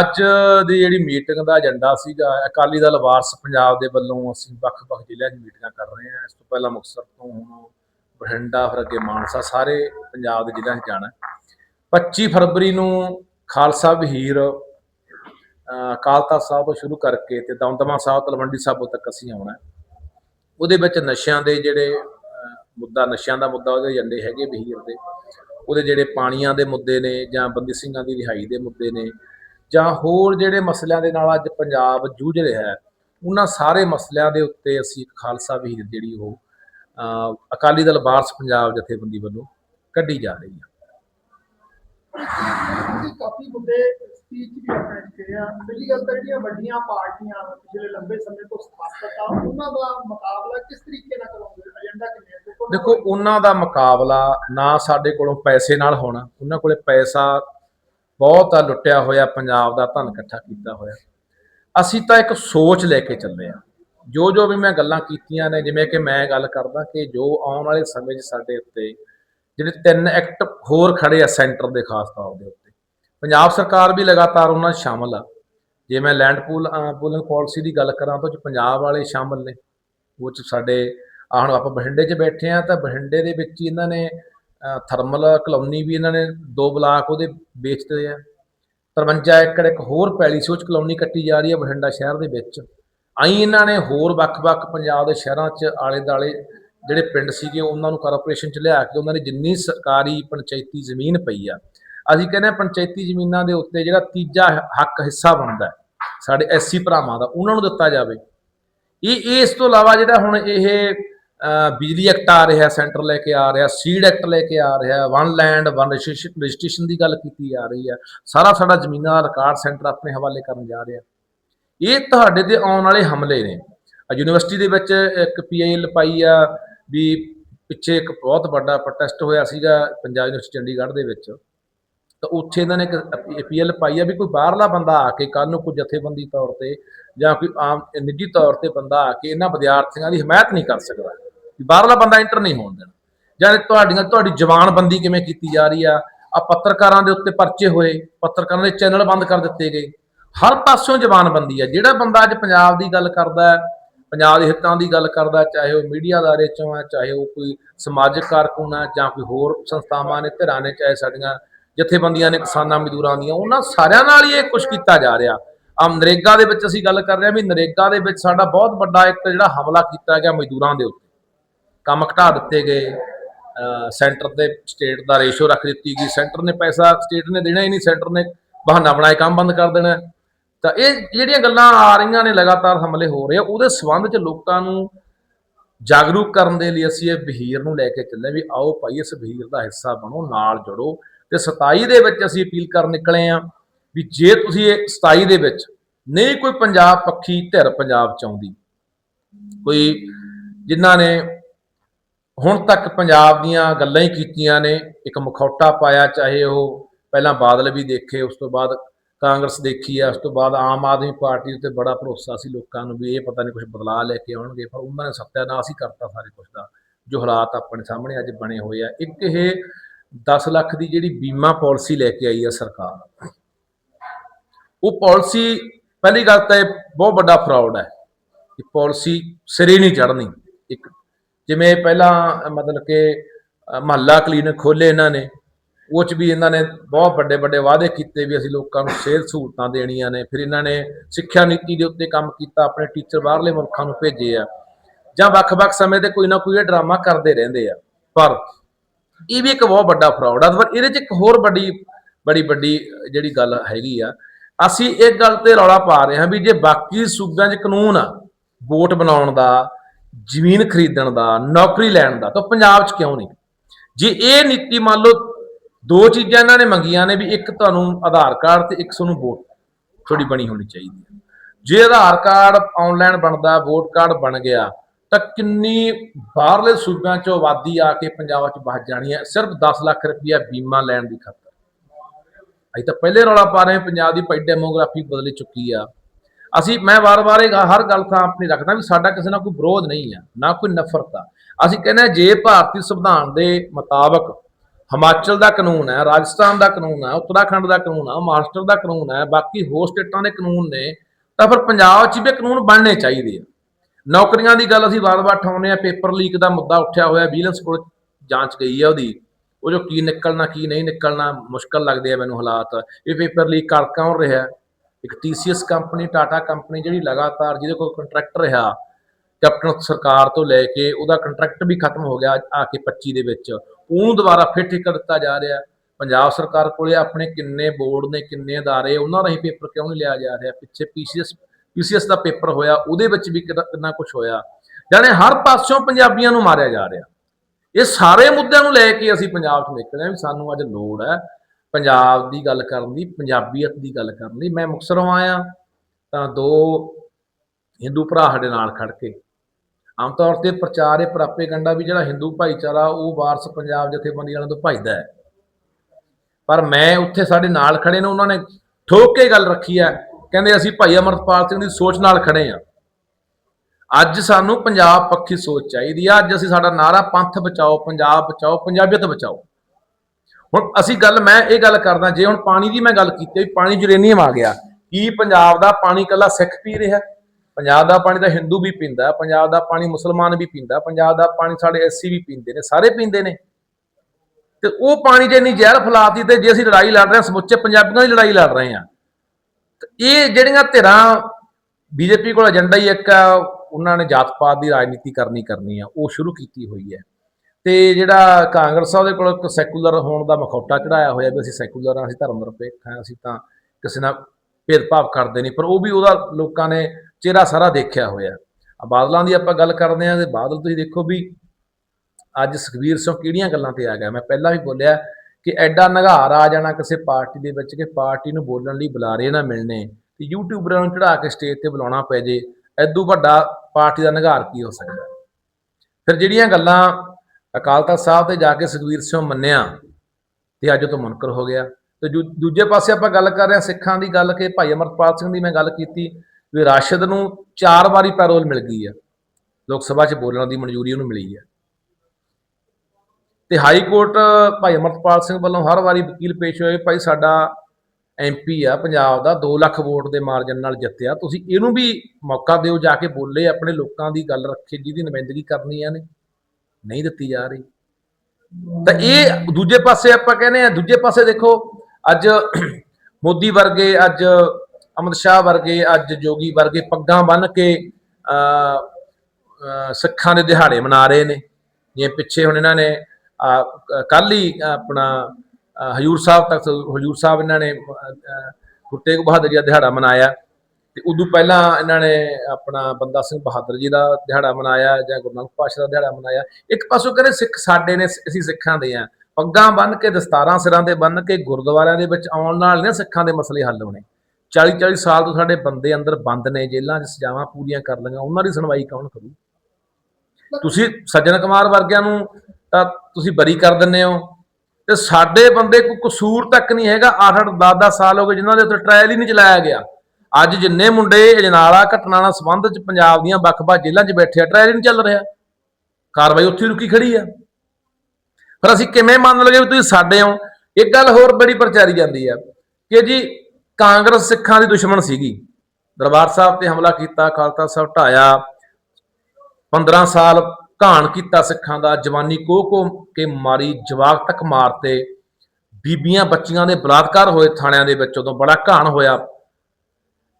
ਅੱਜ ਦੀ ਜਿਹੜੀ ਮੀਟਿੰਗ ਦਾ ਏਜੰਡਾ ਸੀਗਾ, ਅਕਾਲੀ ਦਲ ਵਾਰਸ ਪੰਜਾਬ ਦੇ ਵੱਲੋਂ ਅਸੀਂ ਵੱਖ-ਵੱਖ ਜ਼ਿਲ੍ਹਿਆਂ 'ਚ ਮੀਟਿੰਗਾਂ ਕਰ ਰਹੇ ਹਾਂ। ਇਸ ਤੋਂ ਪਹਿਲਾਂ ਮੁਕਤਸਰ ਤੋਂ ਹੁਣ ਬਠਿੰਡਾ, ਫਿਰ ਅੱਗੇ ਮਾਨਸਾ, ਸਾਰੇ ਪੰਜਾਬ ਦੇ ਜ਼ਿਲ੍ਹਿਆਂ 'ਚ ਜਾਣਾ ਹੈ। 25 ਫਰਵਰੀ ਨੂੰ ਖਾਲਸਾ ਵਹੀਰ, ਅਹ ਅਕਾਲ ਤਖਤ ਸਾਹਿਬ ਤੋਂ ਸ਼ੁਰੂ ਕਰਕੇ ਤੇ ਦਮਦਮਾ ਸਾਹਿਬ, ਤਲਵੰਡੀ ਸਾਬੋ ਤੱਕ ਅਸੀਂ ਆਉਣਾ ਉਹਦੇ ਵਿੱਚ ਨਸ਼ਿਆਂ ਦੇ ਜਿਹੜੇ ਮੁੱਦਾ, ਨਸ਼ਿਆਂ ਦਾ ਮੁੱਦਾ ਉਹਦੇ ਏਜੰਡੇ ਹੈਗੇ ਵਹੀਰ ਦੇ। ਉਹਦੇ ਜਿਹੜੇ ਪਾਣੀਆਂ ਦੇ ਮੁੱਦੇ ਨੇ ਜਾਂ ਬੰਦੀ ਸਿੰਘਾਂ ਦੀ ਰਿਹਾਈ ਦੇ ਮੁੱਦੇ ਨੇ ਜਾਂ ਹੋਰ ਜਿਹੜੇ ਮਸਲਿਆਂ ਦੇ ਨਾਲ ਅੱਜ ਪੰਜਾਬ ਜੂਝ ਰਿਹਾ ਹੈ ਉਹਨਾਂ ਸਾਰੇ ਮਸਲਿਆਂ ਦੇ ਉੱਤੇ ਅਸੀਂ ਖਾਲਸਾ ਵਹੀਰ ਜਿਹੜੀ ਉਹ ਅਕਾਲੀ ਦਲ ਵਾਰਸ ਪੰਜਾਬ ਜਥੇਬੰਦੀ ਵੱਲੋਂ ਕੱਢੀ ਜਾ ਰਹੀ ਹੈ। ਤੁਸੀਂ ਕਾਫੀ ਮੁੱਦੇ ਸਪੀਚ ਵੀ ਆਪਣੇ ਚ ਕਿਹਾ ਪਹਿਲੀ ਗੱਲ ਤਾਂ ਜਿਹੜੀਆਂ ਵੱਡੀਆਂ ਪਾਰਟੀਆਂ ਪਿਛਲੇ ਲੰਬੇ ਸਮੇਂ ਤੋਂ ਸਥਾਪਿਤ ਆ ਉਹਨਾਂ ਦਾ ਮੁਕਾਬਲਾ ਕਿਸ ਤਰੀਕੇ ਨਾਲ ਕਰੋਗੇ ਏਜੰਡਾ ਕਿੰਨੇ ਆ? ਦੇਖੋ ਦੇਖੋ ਉਹਨਾਂ ਦਾ ਮੁਕਾਬਲਾ ਨਾ ਸਾਡੇ ਕੋਲੋਂ ਪੈਸੇ ਨਾਲ ਹੋਣਾ ਉਹਨਾਂ ਕੋਲੇ ਪੈਸਾ ਬਹੁਤ ਆ ਲੁੱਟਿਆ ਹੋਇਆ, ਪੰਜਾਬ ਦਾ ਧਨ ਇਕੱਠਾ ਕੀਤਾ ਹੋਇਆ। ਅਸੀਂ ਤਾਂ ਇੱਕ ਸੋਚ ਲੈ ਕੇ ਚੱਲੇ ਆ। ਜੋ ਜੋ ਵੀ ਮੈਂ ਗੱਲਾਂ ਕੀਤੀਆਂ ਨੇ, ਜਿਵੇਂ ਕਿ ਮੈਂ ਗੱਲ ਕਰਦਾ ਕਿ ਜੋ ਆਉਣ ਵਾਲੇ ਸਮੇਂ 'ਚ ਸਾਡੇ ਉੱਤੇ ਜਿਹੜੇ ਤਿੰਨ ਐਕਟ ਹੋਰ ਖੜੇ ਆ ਸੈਂਟਰ ਦੇ ਖਾਸ ਤੌਰ ਦੇ ਉੱਤੇ, ਪੰਜਾਬ ਸਰਕਾਰ ਵੀ ਲਗਾਤਾਰ ਉਹਨਾਂ 'ਚ ਸ਼ਾਮਲ ਆ। ਜੇ ਮੈਂ ਲੈਂਡ ਪੂਲ ਪੂਲਿੰਗ ਪਾਲਿਸੀ ਦੀ ਗੱਲ ਕਰਾਂ ਤਾਂ ਉਹ 'ਚ ਪੰਜਾਬ ਵਾਲੇ ਸ਼ਾਮਲ ਨੇ। ਉਹ 'ਚ ਸਾਡੇ, ਆਹ ਹੁਣ ਆਪਾਂ ਬਠਿੰਡੇ 'ਚ ਬੈਠੇ ਆ ਤਾਂ ਬਠਿੰਡੇ ਦੇ ਵਿੱਚ ਹੀ ਇਹਨਾਂ ਨੇ ਥਰਮਲ ਕਲੋਨੀ ਵੀ ਇਹਨਾਂ ਨੇ ਦੋ ਬਲਾਕ ਉਹਦੇ ਵੇਚਦੇ ਆ। 53 ਏਕੜ ਇੱਕ ਹੋਰ ਪੈਲੀ ਸੋਚ ਕਲੋਨੀ ਕੱਟੀ ਜਾ ਰਹੀ ਹੈ ਬਠਿੰਡਾ ਸ਼ਹਿਰ ਦੇ ਵਿੱਚ। ਆਈ ਇਹਨਾਂ ਨੇ ਹੋਰ ਵੱਖ-ਵੱਖ ਪੰਜਾਬ ਦੇ ਸ਼ਹਿਰਾਂ 'ਚ ਆਲੇ-ਦਾਲੇ ਜਿਹੜੇ ਪਿੰਡ ਸੀਗੇ, ਉਹਨਾਂ ਨੂੰ ਕਾਰਪੋਰੇਸ਼ਨ 'ਚ ਲਿਆ ਕੇ ਉਹਨਾਂ ਨੇ ਜਿੰਨੀ ਸਰਕਾਰੀ ਪੰਚਾਇਤੀ ਜ਼ਮੀਨ ਪਈ ਆ, ਅਸੀਂ ਕਹਿੰਦੇ ਹਾਂ ਪੰਚਾਇਤੀ ਜ਼ਮੀਨਾਂ ਦੇ ਉੱਤੇ ਜਿਹੜਾ ਤੀਜਾ ਹੱਕ ਹਿੱਸਾ ਬਣਦਾ ਸਾਡੇ ਐਸਸੀ ਭਰਾਵਾਂ ਦਾ, ਉਹਨਾਂ ਨੂੰ ਦਿੱਤਾ ਜਾਵੇ। ਇਹ, ਇਸ ਤੋਂ ਇਲਾਵਾ ਜਿਹੜਾ ਹੁਣ ਇਹ ਬਿਜਲੀ ਐਕਟ ਆ ਰਿਹਾ, ਸੈਂਟਰ ਲੈ ਕੇ ਆ ਰਿਹਾ, ਸੀਡ ਐਕਟ ਲੈ ਕੇ ਆ ਰਿਹਾ, ਵਨ ਲੈਂਡ, ਵਨ ਰਜਿਸਟ੍ਰੇਸ਼ਨ ਦੀ ਗੱਲ ਕੀਤੀ ਜਾ ਰਹੀ ਹੈ ਸਾਰਾ ਸਾਡਾ ਜ਼ਮੀਨਾਂ ਦਾ ਰਿਕਾਰਡ ਸੈਂਟਰ ਆਪਣੇ ਹਵਾਲੇ ਕਰਨ ਜਾ ਰਿਹਾ। ਇਹ ਤੁਹਾਡੇ ਤੇ ਆਉਣ ਵਾਲੇ ਹਮਲੇ ਨੇ। ਯੂਨੀਵਰਸਿਟੀ ਦੇ ਵਿੱਚ ਇੱਕ ਪੀਆਈਐਲ ਪਾਈ ਆ, ਵੀ ਪਿੱਛੇ ਇੱਕ ਬਹੁਤ ਵੱਡਾ ਪ੍ਰੋਟੈਸਟ ਹੋਇਆ ਸੀਗਾ ਪੰਜਾਬ ਯੂਨੀਵਰਸਿਟੀ ਚੰਡੀਗੜ੍ਹ ਦੇ ਵਿੱਚ। ਤਾਂ ਉੱਥੇ ਇਹਨਾਂ ਨੇ ਇੱਕ ਅਪੀਲ ਪਾਈ ਆ ਵੀ ਕੋਈ ਬਾਹਰਲਾ ਬੰਦਾ ਆ ਕੇ ਕੱਲ ਨੂੰ ਕੋਈ ਜਥੇਬੰਦੀ ਤੌਰ ਤੇ ਜਾਂ ਕੋਈ ਆਮ ਨਿੱਜੀ ਤੌਰ ਤੇ ਬੰਦਾ ਆ ਕੇ ਇਹਨਾਂ ਵਿਦਿਆਰਥੀਆਂ ਦੀ ਹਮਾਇਤ ਨਹੀਂ ਕਰ ਸਕਦਾ। ਬਾਹਰਲਾ ਬੰਦਾ ਇੰਟਰ ਨਹੀਂ ਹੋਣ ਦੇਣਾ। ਜਾਂ ਤੁਹਾਡੀਆਂ ਤੁਹਾਡੀ ਜ਼ਬਾਨਬੰਦੀ ਕਿਵੇਂ ਕੀਤੀ ਜਾ ਰਹੀ ਆ? ਆ ਪੱਤਰਕਾਰਾਂ ਦੇ ਉੱਤੇ ਪਰਚੇ ਹੋਏ, ਪੱਤਰਕਾਰਾਂ ਦੇ ਚੈਨਲ ਬੰਦ ਕਰ ਦਿੱਤੇ ਗਏ। ਹਰ ਪਾਸਿਓਂ ਜ਼ਬਾਨਬੰਦੀ ਆ। ਜਿਹੜਾ ਬੰਦਾ ਅੱਜ ਪੰਜਾਬ ਦੀ ਗੱਲ ਕਰਦਾ ਹੈ, ਪੰਜਾਬ ਦੇ ਹਿੱਤਾਂ ਦੀ ਗੱਲ ਕਰਦਾ ਚਾਹੇ ਉਹ ਮੀਡੀਆ ਅਦਾਰੇ ਚੋਂ ਹੈ, ਚਾਹੇ ਉਹ ਕੋਈ ਸਮਾਜਿਕ ਕਾਰਕੁਨ ਹੈ, ਜਾਂ ਕੋਈ ਹੋਰ ਸੰਸਥਾਵਾਂ ਨੇ, ਧਿਰਾਂ ਨੇ, ਚਾਹੇ ਸਾਡੀਆਂ ਜਥੇਬੰਦੀਆਂ ਨੇ, ਕਿਸਾਨਾਂ, ਮਜ਼ਦੂਰਾਂ ਦੀਆਂ, ਉਹਨਾਂ ਸਾਰਿਆਂ ਨਾਲ ਹੀ ਇਹ ਕੁਝ ਕੀਤਾ ਜਾ ਰਿਹਾ। ਆ ਨਰੇਗਾ ਦੇ ਵਿੱਚ ਅਸੀਂ ਗੱਲ ਕਰ ਰਹੇ ਹਾਂ ਵੀ ਨਰੇਗਾ ਦੇ ਵਿੱਚ ਸਾਡਾ ਬਹੁਤ ਵੱਡਾ ਇੱਕ ਜਿਹੜਾ ਹਮਲਾ ਕੀਤਾ ਗਿਆ ਮਜ਼ਦੂਰਾਂ ਦੇ ਉੱਤੇ। ਕੰਮ ਘਟਾ ਦਿੱਤੇ ਗਏ। ਸੈਂਟਰ ਤੇ ਸਟੇਟ ਦਾ ਰੇਸ਼ੋ ਰੱਖ ਦਿੱਤੀ ਗਈ। ਸੈਂਟਰ ਨੇ ਪੈਸਾ ਸਟੇਟ ਨੇ ਦੇਣਾ ਹੀ ਨਹੀਂ। ਸੈਂਟਰ ਨੇ ਬਹਾਨਾ ਬਣਾਏ, ਕੰਮ ਬੰਦ ਕਰ ਦੇਣਾ। ਤਾਂ ਇਹ ਜਿਹੜੀਆਂ ਗੱਲਾਂ ਆ ਰਹੀਆਂ ਨੇ, ਲਗਾਤਾਰ ਹਮਲੇ ਹੋ ਰਹੇ ਆ, ਉਹਦੇ ਸਬੰਧ 'ਚ ਲੋਕਾਂ ਨੂੰ ਜਾਗਰੂਕ ਕਰਨ ਦੇ ਲਈ ਅਸੀਂ ਇਹ ਵਹੀਰ ਨੂੰ ਲੈ ਕੇ ਚੱਲੇ ਵੀ ਆਓ ਭਾਈ, ਇਸ ਵਹੀਰ ਦਾ ਹਿੱਸਾ ਬਣੋ, ਨਾਲ ਜੁੜੋ। ਤੇ 27 ਦੇ ਵਿੱਚ ਅਸੀਂ ਅਪੀਲ ਕਰਨ ਨਿਕਲੇ ਆ ਵੀ ਜੇ ਤੁਸੀਂ ਇਹ 27 ਦੇ ਵਿੱਚ ਨਹੀਂ ਕੋਈ ਪੰਜਾਬ ਪੱਖੀ ਧਿਰ ਪੰਜਾਬ ਚ ਆਉਂਦੀ, ਕੋਈ ਜਿਨ੍ਹਾਂ ਨੇ ਹੁਣ ਤੱਕ ਪੰਜਾਬ ਦੀਆਂ ਗੱਲਾਂ ਹੀ ਕੀਤੀਆਂ ਨੇ, ਇੱਕ ਮੁਖੌਟਾ ਪਾਇਆ, ਚਾਹੇ ਉਹ ਪਹਿਲਾਂ ਬਾਦਲ ਵੀ ਦੇਖੇ, ਉਸ ਤੋਂ ਬਾਅਦ ਕਾਂਗਰਸ ਦੇਖੀ ਆ, ਉਸ ਤੋਂ ਬਾਅਦ ਆਮ ਆਦਮੀ ਪਾਰਟੀ ਉੱਤੇ ਬੜਾ ਭਰੋਸਾ ਸੀ ਲੋਕਾਂ ਨੂੰ ਵੀ ਇਹ ਪਤਾ ਨਹੀਂ ਕੁਝ ਬਦਲਾਅ ਲੈ ਕੇ ਆਉਣਗੇ, ਪਰ ਉਹਨਾਂ ਨੇ ਸੱਤਿਆਨਾਸ਼ ਹੀ ਕਰਤਾ ਸਾਰੇ ਕੁਝ ਦਾ, ਜੋ ਹਾਲਾਤ ਆਪਣੇ ਸਾਹਮਣੇ ਅੱਜ ਬਣੇ ਹੋਏ ਆ। ਇੱਕ ਇਹ 10 ਲੱਖ ਦੀ ਜਿਹੜੀ ਬੀਮਾ ਪਾਲਿਸੀ ਲੈ ਕੇ ਆਈ ਆ ਸਰਕਾਰ, ਉਹ ਪਾਲਿਸੀ, ਪਹਿਲੀ ਗੱਲ ਤਾਂ ਇਹ ਬਹੁਤ ਵੱਡਾ ਫਰਾਡ ਹੈ ਇਹ ਪਾਲਿਸੀ ਸਿਰੇ ਨਹੀਂ ਚੜਨੀ ਇੱਕ ਜਿਵੇਂ ਪਹਿਲਾਂ ਮਤਲਬ ਕਿ ਮਹੱਲਾ ਕਲੀਨਿਕ ਖੋਲੇ ਇਹਨਾਂ ਨੇ, ਉਹ ਚ ਵੀ ਇਹਨਾਂ ਨੇ ਬਹੁਤ ਵੱਡੇ ਵੱਡੇ ਵਾਅਦੇ ਕੀਤੇ ਵੀ ਅਸੀਂ ਲੋਕਾਂ ਨੂੰ ਸਿਹਤ ਸਹੂਲਤਾਂ ਦੇਣੀਆਂ ਨੇ। ਫਿਰ ਇਹਨਾਂ ਨੇ ਸਿੱਖਿਆ ਨੀਤੀ ਦੇ ਉੱਤੇ ਕੰਮ ਕੀਤਾ, ਆਪਣੇ ਟੀਚਰ ਬਾਹਰਲੇ ਮੁਲਕਾਂ ਨੂੰ ਭੇਜੇ ਆ। ਜਾਂ ਵੱਖ-ਵੱਖ ਸਮੇਂ ਤੇ ਕੋਈ ਨਾ ਕੋਈ ਇਹ ਡਰਾਮਾ ਕਰਦੇ ਰਹਿੰਦੇ ਆ। ਪਰ ਇਹ ਵੀ ਇੱਕ ਬਹੁਤ ਵੱਡਾ ਫਰਾਡ ਆ। ਪਰ ਇਹਦੇ ਚ ਇੱਕ ਹੋਰ ਵੱਡੀ, ਬੜੀ ਵੱਡੀ ਜਿਹੜੀ ਗੱਲ ਹੈਗੀ ਆ, ਅਸੀਂ ਇੱਕ ਗੱਲ ਤੇ ਰੌਲਾ ਪਾ ਰਹੇ ਹਾਂ ਵੀ ਜੇ ਬਾਕੀ ਸੂਬਿਆਂ 'ਚ ਕਾਨੂੰਨ ਆ, ਵੋਟ ਬਣਾਉਣ ਦਾ ਜ਼ਮੀਨ ਖਰੀਦਣ ਦਾ, ਨੌਕਰੀ ਲੈਣ ਦਾ, ਤਾਂ ਪੰਜਾਬ 'ਚ ਕਿਉਂ ਨਹੀਂ? ਜੇ ਇਹ ਨੀਤੀ ਮੰਨ ਲਓ, ਦੋ ਚੀਜ਼ਾਂ ਇਹਨਾਂ ਨੇ ਮੰਗੀਆਂ ਨੇ ਵੀ ਇੱਕ ਤੁਹਾਨੂੰ ਆਧਾਰ ਕਾਰਡ ਤੇ ਇੱਕ ਤੁਹਾਨੂੰ ਵੋਟ ਥੋੜੀ ਬਣੀ ਹੋਣੀ ਚਾਹੀਦੀ ਹੈ। ਜੇ ਆਧਾਰ ਕਾਰਡ ਆਨਲਾਈਨ ਬਣਦਾ ਵੋਟ ਕਾਰਡ ਬਣ ਗਿਆ, ਤਾਂ ਕਿੰਨੀ ਬਾਹਰਲੇ ਸੂਬਿਆਂ 'ਚੋਂ ਆਬਾਦੀ ਆ ਕੇ ਪੰਜਾਬ 'ਚ ਵੱਸ ਜਾਣੀ ਹੈ, ਸਿਰਫ 10 ਲੱਖ ਰੁਪਇਆ ਬੀਮਾ ਲੈਣ ਦੀ ਖਾਤਰ। ਅਸੀਂ ਤਾਂ ਪਹਿਲੇ ਰੌਲਾ ਪਾ ਰਹੇ ਪੰਜਾਬ ਦੀ ਪਈ ਡੈਮੋਗ੍ਰਾਫੀ ਬਦਲ ਚੁੱਕੀ ਆ। ਅਸੀਂ ਮੈਂ ਵਾਰ-ਵਾਰ ਇਹ ਗ- ਹਰ ਗੱਲ ਤਾਂ ਆਪਣੀ ਰੱਖਦਾ ਵੀ ਸਾਡਾ ਕਿਸੇ ਨਾਲ ਕੋਈ ਵਿਰੋਧ ਨਹੀਂ ਆ, ਨਾ ਕੋਈ ਨਫ਼ਰਤ ਆ। ਅਸੀਂ ਕਹਿੰਦੇ ਹਾਂ ਜੇ ਭਾਰਤੀ ਸੰਵਿਧਾਨ ਦੇ ਮੁਤਾਬਕ ਹਿਮਾਚਲ ਦਾ ਕਾਨੂੰਨ ਹੈ, ਰਾਜਸਥਾਨ ਦਾ ਕਾਨੂੰਨ ਹੈ, ਉੱਤਰਾਖੰਡ ਦਾ ਕਾਨੂੰਨ ਹੈ, ਮਹਾਰਾਸ਼ਟਰ ਦਾ ਕਾਨੂੰਨ ਹੈ, ਬਾਕੀ ਹੋਰ ਸਟੇਟਾਂ ਦੇ ਕਾਨੂੰਨ ਨੇ, ਤਾਂ ਫਿਰ ਪੰਜਾਬ 'ਚ ਵੀ ਕਾਨੂੰਨ ਬਣਨੇ ਚਾਹੀਦੇ ਆ। ਨੌਕਰੀਆਂ ਦੀ ਗੱਲ ਅਸੀਂ ਵਾਰ-ਵਾਰ ਠਾਉਂਦੇ ਆ ਪੇਪਰ ਲੀਕ ਦਾ ਮੁੱਦਾ ਉੱਠਿਆ ਹੋਇਆ ਵਿਜੀਲੈਂਸ ਕੋਲ ਜਾਂਚ ਗਈ ਹੈ ਉਹਦੀ। ਉਹ ਜੋ ਕੀ ਨਿਕਲਣਾ, ਕੀ ਨਹੀਂ ਨਿਕਲਣਾ, ਮੁਸ਼ਕਲ ਲੱਗਦੇ ਆ ਮੈਨੂੰ ਹਾਲਾਤ। ਇਹ ਪੇਪਰ ਲੀਕ ਕਰ ਕੌਣ ਰਿਹਾ। ਇੱਕ TCS ਕੰਪਨੀ, ਟਾਟਾ ਕੰਪਨੀ ਜਿਹੜੀ ਲਗਾਤਾਰ ਜਿਹਦੇ ਕੋਲ ਕੰਟਰੈਕਟ ਰਿਹਾ, ਕੈਪਟਨ ਸਰਕਾਰ ਤੋਂ ਲੈ ਕੇ ਉਹਦਾ ਕੰਟਰੈਕਟ ਵੀ ਖਤਮ ਹੋ ਗਿਆ ਆ ਕੇ 25 ਦੇ ਵਿੱਚ। ਉਹਨੂੰ ਦੁਬਾਰਾ ਫਿਰ ਠੇਕਾ ਦਿੱਤਾ ਜਾ ਰਿਹਾ। ਪੰਜਾਬ ਸਰਕਾਰ ਕੋਲੇ ਆਪਣੇ ਕਿੰਨੇ ਬੋਰਡ ਨੇ, ਕਿੰਨੇ ਅਦਾਰੇ, ਉਹਨਾਂ ਰਾਹੀਂ ਪੇਪਰ ਕਿਉਂ ਨਹੀਂ ਲਿਆ ਜਾ ਰਿਹਾ? ਪਿੱਛੇ ਪੀਸੀਐਸ ਪੀਸੀਐਸ ਦਾ ਪੇਪਰ ਹੋਇਆ, ਉਹਦੇ ਵਿੱਚ ਵੀ ਕਿੰਨਾ ਕਿੰਨਾ ਕੁਝ ਹੋਇਆ? ਜਾਣੇ ਹਰ ਪਾਸਿਓਂ ਪੰਜਾਬੀਆਂ ਨੂੰ ਮਾਰਿਆ ਜਾ ਰਿਹਾ। ਇਹ ਸਾਰੇ ਮੁੱਦਿਆਂ ਨੂੰ ਲੈ ਕੇ ਅਸੀਂ ਪੰਜਾਬ 'ਚ ਨਿਕਲੇ ਵੀ ਸਾਨੂੰ ਅੱਜ ਲੋੜ ਹੈ ਪੰਜਾਬ ਦੀ ਗੱਲ ਕਰਨ ਦੀ, ਪੰਜਾਬੀਅਤ ਦੀ ਗੱਲ ਕਰਨ ਲਈ ਮੈਂ ਮੁਕਤਸਰੋਂ ਆਇਆ ਤਾਂ ਦੋ ਹਿੰਦੂ ਭਰਾ ਸਾਡੇ ਨਾਲ ਖੜ ਕੇ। ਆਮ ਤੌਰ ਤੇ ਪ੍ਰਚਾਰ ਇਹ ਪ੍ਰਾਪੇ ਪ੍ਰਾਪੇਗੰਡਾ ਵੀ ਜਿਹੜਾ ਹਿੰਦੂ ਭਾਈਚਾਰਾ, ਉਹ ਵਾਰਸ ਪੰਜਾਬ ਜਥੇਬੰਦੀ ਵਾਲਿਆਂ ਤੋਂ ਭਜਦਾ ਹੈ। ਪਰ ਮੈਂ ਉੱਥੇ ਸਾਡੇ ਨਾਲ ਖੜੇ ਨੇ, ਉਹਨਾਂ ਨੇ ਠੋਕ ਕੇ ਗੱਲ ਰੱਖੀ ਹੈ, ਕਹਿੰਦੇ ਅਸੀਂ ਭਾਈ ਅਮਰਪਾਲ ਸਿੰਘ ਦੀ ਸੋਚ ਨਾਲ ਖੜੇ ਆ ਅੱਜ ਸਾਨੂੰ ਪੰਜਾਬ ਪੱਖੀ ਸੋਚ ਚਾਹੀਦੀ ਆ, ਅੱਜ ਅਸੀਂ ਸਾਡਾ ਨਾਰਾ ਪੰਥ ਬਚਾਓ, ਪੰਜਾਬ ਬਚਾਓ, ਪੰਜਾਬੀਅਤ ਬਚਾਓ। ਹੁਣ ਅਸੀਂ ਗੱਲ, ਮੈਂ ਇਹ ਗੱਲ ਕਰਦਾ, ਜੇ ਹੁਣ ਪਾਣੀ ਦੀ ਮੈਂ ਗੱਲ ਕੀਤੀ ਵੀ ਪਾਣੀ ਯੂਰੇਨੀਅਮ ਆ ਗਿਆ। ਕੀ ਪੰਜਾਬ ਦਾ ਪਾਣੀ ਕੱਲਾ ਸਿੱਖ ਪੀ ਰਿਹਾ? ਪੰਜਾਬ ਦਾ ਪਾਣੀ ਤਾਂ ਹਿੰਦੂ ਵੀ ਪੀਂਦਾ, ਪੰਜਾਬ ਦਾ ਪਾਣੀ ਮੁਸਲਮਾਨ ਵੀ ਪੀਂਦਾ, ਪੰਜਾਬ ਦਾ ਪਾਣੀ ਸਾਡੇ ਐਸਸੀ ਵੀ ਪੀਂਦੇ ਨੇ, ਸਾਰੇ ਪੀਂਦੇ ਨੇ। ਤੇ ਉਹ ਪਾਣੀ ਜੇ ਇੰਨੀ ਜ਼ਹਿਰ ਫੈਲਾਤੀ ਤੇ ਜੇ ਅਸੀਂ ਲੜਾਈ ਲੜ ਰਹੇ ਹਾਂ, ਸਮੁੱਚੇ ਪੰਜਾਬੀਆਂ ਦੀ ਲੜਾਈ ਲੜ ਰਹੇ ਹਾਂ ਇਹ ਜਿਹੜੀਆਂ ਧਿਰਾਂ, ਬੀਜੇਪੀ ਕੋਲ ਏਜੰਡਾ ਹੀ ਇੱਕ ਆ, ਉਹਨਾਂ ਨੇ ਜਾਤ ਪਾਤ ਦੀ ਰਾਜਨੀਤੀ ਕਰਨੀ ਕਰਨੀ ਆ, ਉਹ ਸ਼ੁਰੂ ਕੀਤੀ ਹੋਈ ਹੈ। ਤੇ ਜਿਹੜਾ ਕਾਂਗਰਸ ਆ, ਉਹਦੇ ਕੋਲ ਇੱਕ ਸੈਕੂਲਰ ਹੋਣ ਦਾ ਮਖੌਟਾ ਚੜਾਇਆ ਹੋਇਆ ਵੀ ਅਸੀਂ ਸੈਕੂਲਰ ਆ ਅਸੀਂ ਧਰਮ ਨਿਰਪੇਖ ਹਾਂ, ਅਸੀਂ ਤਾਂ ਕਿਸੇ ਨਾਲ ਭੇਦਭਾਵ ਕਰਦੇ ਨਹੀਂ, ਪਰ ਉਹ ਵੀ ਉਹਦਾ ਲੋਕਾਂ ਨੇ ਚਿਹਰਾ ਸਾਰਾ ਦੇਖਿਆ ਹੋਇਆ। ਬਾਦਲਾਂ ਦੀ ਆਪਾਂ ਗੱਲ ਕਰਦੇ ਹਾਂ ਤੇ ਬਾਦਲ ਤੁਸੀਂ ਦੇਖੋ ਵੀ ਅੱਜ ਸੁਖਬੀਰ ਸਿੰਘ ਕਿਹੜੀਆਂ ਗੱਲਾਂ ਤੇ ਆ ਗਿਆ। ਮੈਂ ਪਹਿਲਾਂ ਵੀ ਬੋਲਿਆ ਕਿ ਐਡਾ ਨਗਾਰ ਆ ਜਾਣਾ ਕਿਸੇ ਪਾਰਟੀ ਦੇ ਵਿੱਚ ਕਿ ਪਾਰਟੀ ਨੂੰ ਬੋਲਣ ਲਈ ਬੁਲਾਰੇ ਨਾ ਮਿਲਣੇ, ਤੇ ਯੂਟਿਊਬਰਾਂ ਨੂੰ ਚੜਾ ਕੇ ਸਟੇਜ ਤੇ ਬੁਲਾਉਣਾ ਪੈ ਜੇ, ਐਦੂ ਵੱਡਾ ਪਾਰਟੀ ਦਾ ਨਗਾਰ ਕੀ ਹੋ ਸਕਦਾ? ਫਿਰ ਜਿਹੜੀਆਂ ਗੱਲਾਂ ਅਕਾਲ ਤਖਤ ਸਾਹਿਬ ਤੇ ਜਾ ਕੇ ਸੁਖਬੀਰ ਸਿੰਘ ਮੰਨਿਆ ਤੇ ਅੱਜ ਉਹ ਤੋਂ ਮੁਨਕਰ ਹੋ ਗਿਆ। ਤੇ ਦੂ- ਦੂਜੇ ਪਾਸੇ ਆਪਾਂ ਗੱਲ ਕਰ ਰਹੇ ਹਾਂ ਸਿੱਖਾਂ ਦੀ ਗੱਲ ਕਿ ਭਾਈ ਅਮਰਪਾਲ ਸਿੰਘ ਦੀ ਮੈਂ ਗੱਲ ਕੀਤੀ ਵੀ ਰਾਸ਼ਦ ਨੂੰ ਚਾਰ ਵਾਰੀ ਪੈਰੋਲ ਮਿਲ ਗਈ ਹੈ ਲੋਕ ਸਭਾ 'ਚ ਬੋਲਣ ਦੀ ਮਨਜ਼ੂਰੀ ਉਹਨੂੰ ਮਿਲੀ ਹੈ ਤੇ ਹਾਈ ਕੋਰਟ ਭਾਈ ਅਮਰਪਾਲ ਸਿੰਘ ਵੱਲੋਂ ਹਰ ਵਾਰੀ ਵਕੀਲ ਪੇਸ਼ ਹੋਏ, ਭਾਈ ਸਾਡਾ ਐਮਪੀ ਆ, ਪੰਜਾਬ ਦਾ 2 ਲੱਖ ਵੋਟ ਦੇ ਮਾਰਜਨ ਨਾਲ ਜਿੱਤਿਆ। ਤੁਸੀਂ ਇਹਨੂੰ ਵੀ ਮੌਕਾ ਦਿਓ ਜਾ ਕੇ ਬੋਲੇ, ਆਪਣੇ ਲੋਕਾਂ ਦੀ ਗੱਲ ਰੱਖੇ, ਜਿਹਦੀ ਨੁਮਾਇੰਦਗੀ ਕਰਨੀ ਆ ਨੇ ਨਹੀਂ ਦਿੱਤੀ ਜਾ ਰਹੀ। ਤਾਂ ਇਹ ਦੂਜੇ ਪਾਸੇ ਆਪਾਂ ਕਹਿੰਦੇ ਆ ਦੂਜੇ ਪਾਸੇ ਦੇਖੋ ਅੱਜ ਮੋਦੀ ਵਰਗੇ ਅੱਜ ਅਮਿਤ ਸ਼ਾਹ ਵਰਗੇ ਅੱਜ ਜੋਗੀ ਵਰਗੇ ਪੱਗਾਂ ਬੰਨ ਕੇ ਅਹ, ਅਹ, ਸਿੱਖਾਂ ਦੇ ਦਿਹਾੜੇ ਮਨਾ ਰਹੇ ਨੇ। ਜਿਵੇਂ ਪਿੱਛੇ ਹੁਣ ਇਹਨਾਂ ਨੇ ਕੱਲ ਹੀ ਆਪਣਾ ਹਜੂਰ ਸਾਹਿਬ ਤੱਕ ਹਜੂਰ ਸਾਹਿਬ ਇਹਨਾਂ ਨੇ ਅਹ, ਗੁਰੂ ਤੇਗ ਬਹਾਦਰ ਜੀ ਦਾ ਦਿਹਾੜਾ ਮਨਾਇਆ। ਤੇ ਉਦੋਂ ਪਹਿਲਾਂ ਇਹਨਾਂ ਨੇ ਆਪਣਾ ਬੰਦਾ ਸਿੰਘ ਬਹਾਦਰ ਜੀ ਦਾ ਦਿਹਾੜਾ ਮਨਾਇਆ ਜਾਂ ਗੁਰੂ ਨਾਨਕ ਪਾਤਸ਼ਾਹ ਦਾ ਦਿਹਾੜਾ ਮਨਾਇਆ। ਇੱਕ ਪਾਸੋਂ ਕਹਿੰਦੇ ਸਿੱਖ ਸਾਡੇ ਨੇ ਅਸੀਂ ਸਿੱਖਾਂ ਦੇ ਆ ਪੱਗਾਂ ਬੰਨ ਕੇ, ਦਸਤਾਰਾਂ ਸਿਰਾਂ ਦੇ ਬੰਨ ਕੇ, ਗੁਰਦੁਆਰਿਆਂ ਦੇ ਵਿੱਚ ਆਉਣ ਨਾਲ ਨੇ ਸਿੱਖਾਂ ਦੇ ਮਸਲੇ ਹੱਲ ਹੋਣੇ। 40 40 ਸਾਲ ਤੋਂ ਸਾਡੇ ਬੰਦੇ ਅੰਦਰ ਬੰਦ ਨੇ ਜੇਲ੍ਹਾਂ 'ਚ, ਸਜ਼ਾਵਾਂ ਪੂਰੀਆਂ ਕਰ ਲਈਆਂ। ਉਹਨਾਂ ਦੀ ਸੁਣਵਾਈ ਕੌਣ ਕਰੂ? ਤੁਸੀਂ ਸੱਜਣ ਕੁਮਾਰ ਵਰਗਿਆਂ ਨੂੰ ਤਾਂ ਤੁਸੀਂ ਬਰੀ ਕਰ ਦਿੰਦੇ ਹੋ। ਤੇ ਸਾਡੇ ਬੰਦੇ ਕੋਈ ਕਸੂਰ ਤੱਕ ਨਹੀਂ ਹੈਗਾ। 8 8 10 10 ਸਾਲ ਹੋ ਗਏ ਜਿਨ੍ਹਾਂ ਦੇ ਉੱਤੇ ਟ੍ਰਾਇਲ ਹੀ ਨਹੀਂ ਚਲਾਇਆ ਗਿਆ। ਅੱਜ ਜਿੰਨੇ ਮੁੰਡੇ ਅਜਨਾਲਾ ਘਟਨਾ ਨਾਲ ਸੰਬੰਧ ਚ ਪੰਜਾਬ ਦੀਆਂ ਵੱਖ-ਵੱਖ ਜੇਲ੍ਹਾਂ 'ਚ ਬੈਠੇ ਆ ਟ੍ਰਾਇਲ ਨਹੀਂ ਚੱਲ ਰਿਹਾ। ਕਾਰਵਾਈ ਉੱਥੇ ਰੁਕੀ ਖੜੀ ਆ। ਪਰ ਅਸੀਂ ਕਿਵੇਂ ਮੰਨ ਲਗੇ ਵੀ ਤੁਸੀਂ ਸਾਡੇ ਹੋ? ਇੱਕ ਗੱਲ ਹੋਰ ਬੜੀ ਪ੍ਰਚਾਰੀ ਜਾਂਦੀ ਆ ਕਿ ਜੀ ਕਾਂਗਰਸ ਸਿੱਖਾਂ ਦੀ ਦੁਸ਼ਮਣ ਸੀਗੀ। ਦਰਬਾਰ ਸਾਹਿਬ ਤੇ ਹਮਲਾ ਕੀਤਾ, ਖਾਲਸਾ ਸਾਹਿਬ ਢਾਇਆ। 15 ਸਾਲ ਘਾਣ ਕੀਤਾ ਸਿੱਖਾਂ ਦਾ, ਜਵਾਨੀ ਕੋ ਕੋ ਕੇ ਮਾਰੀ, ਜਵਾਕ ਤੱਕ ਮਾਰਤੇ। ਬੀਬੀਆਂ ਬੱਚੀਆਂ ਦੇ ਬਲਾਤਕਾਰ ਹੋਏ ਥਾਣਿਆਂ ਦੇ ਵਿੱਚ, ਉਦੋਂ ਬੜਾ ਘਾਣ ਹੋਇਆ।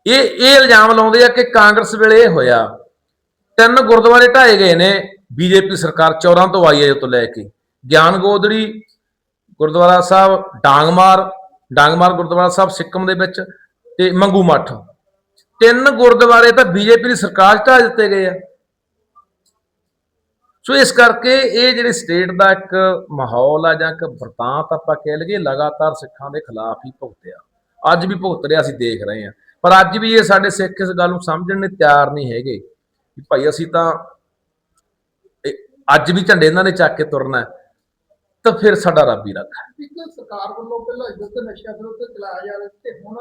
ਇਹ ਇਹ ਇਲਜ਼ਾਮ ਲਾਉਂਦੇ ਆ ਕਿ ਕਾਂਗਰਸ ਵੇਲੇ ਇਹ ਹੋਇਆ। ਤਿੰਨ ਗੁਰਦੁਆਰੇ ਢਾਏ ਗਏ ਨੇ ਬੀਜੇਪੀ ਸਰਕਾਰ ਚੌਰਾਂ ਤੋਂ ਆਈ ਹੈ ਜਦੋਂ ਤੋਂ ਲੈ ਕੇ। ਗਿਆਨ ਗੋਦੜੀ, ਗੁਰਦੁਆਰਾ ਸਾਹਿਬ, ਡਾਂਗਮਾਰ ਡਾਂਗਮਾਰ ਗੁਰਦੁਆਰਾ ਸਾਹਿਬ ਸਿੱਕਮ ਦੇ ਵਿੱਚ ਤੇ ਮੰਗੂ ਮੱਠ। ਤਿੰਨ ਗੁਰਦੁਆਰੇ ਤਾਂ ਬੀਜੇਪੀ ਦੀ ਸਰਕਾਰ 'ਚ ਢਾਹ ਦਿੱਤੇ ਗਏ ਆ। ਸੋ ਇਸ ਕਰਕੇ ਇਹ ਜਿਹੜੇ ਸਟੇਟ ਦਾ ਇੱਕ ਮਾਹੌਲ ਆ ਜਾਂ ਇੱਕ ਵਰਤਾਂਤ ਆਪਾਂ ਕਹਿ ਲਈਏ, ਲਗਾਤਾਰ ਸਿੱਖਾਂ ਦੇ ਖਿਲਾਫ ਹੀ ਭੁਗਤਿਆ। ਅੱਜ ਵੀ ਭੁਗਤ ਰਿਹਾ, ਅਸੀਂ ਦੇਖ ਰਹੇ ਹਾਂ। ਪਰ ਅੱਜ ਵੀ ਇਹ ਸਾਡੇ ਸਿੱਖ ਇਸ ਗੱਲ ਨੂੰ ਸਮਝਣ ਨੂੰ ਤਿਆਰ ਨਹੀਂ ਹੈਗੇ ਕਿ ਭਾਈ ਅਸੀਂ ਤਾਂ ਅੱਜ ਵੀ ਝੰਡੇ ਇਹਨਾਂ ਨੇ ਚੱਕ ਕੇ ਤੁਰਨਾ ਹੈ, ਤਾਂ ਫਿਰ ਸਾਡਾ ਰੱਬ ਹੀ ਰੱਖਾ ਇੱਕ ਸਰਕਾਰ ਵੱਲੋਂ ਪਹਿਲਾਂ ਯੁੱਧ ਨਸ਼ਿਆਂ ਚਲਾਇਆ ਜਾ ਰਿਹਾ ਤੇ ਹੁਣ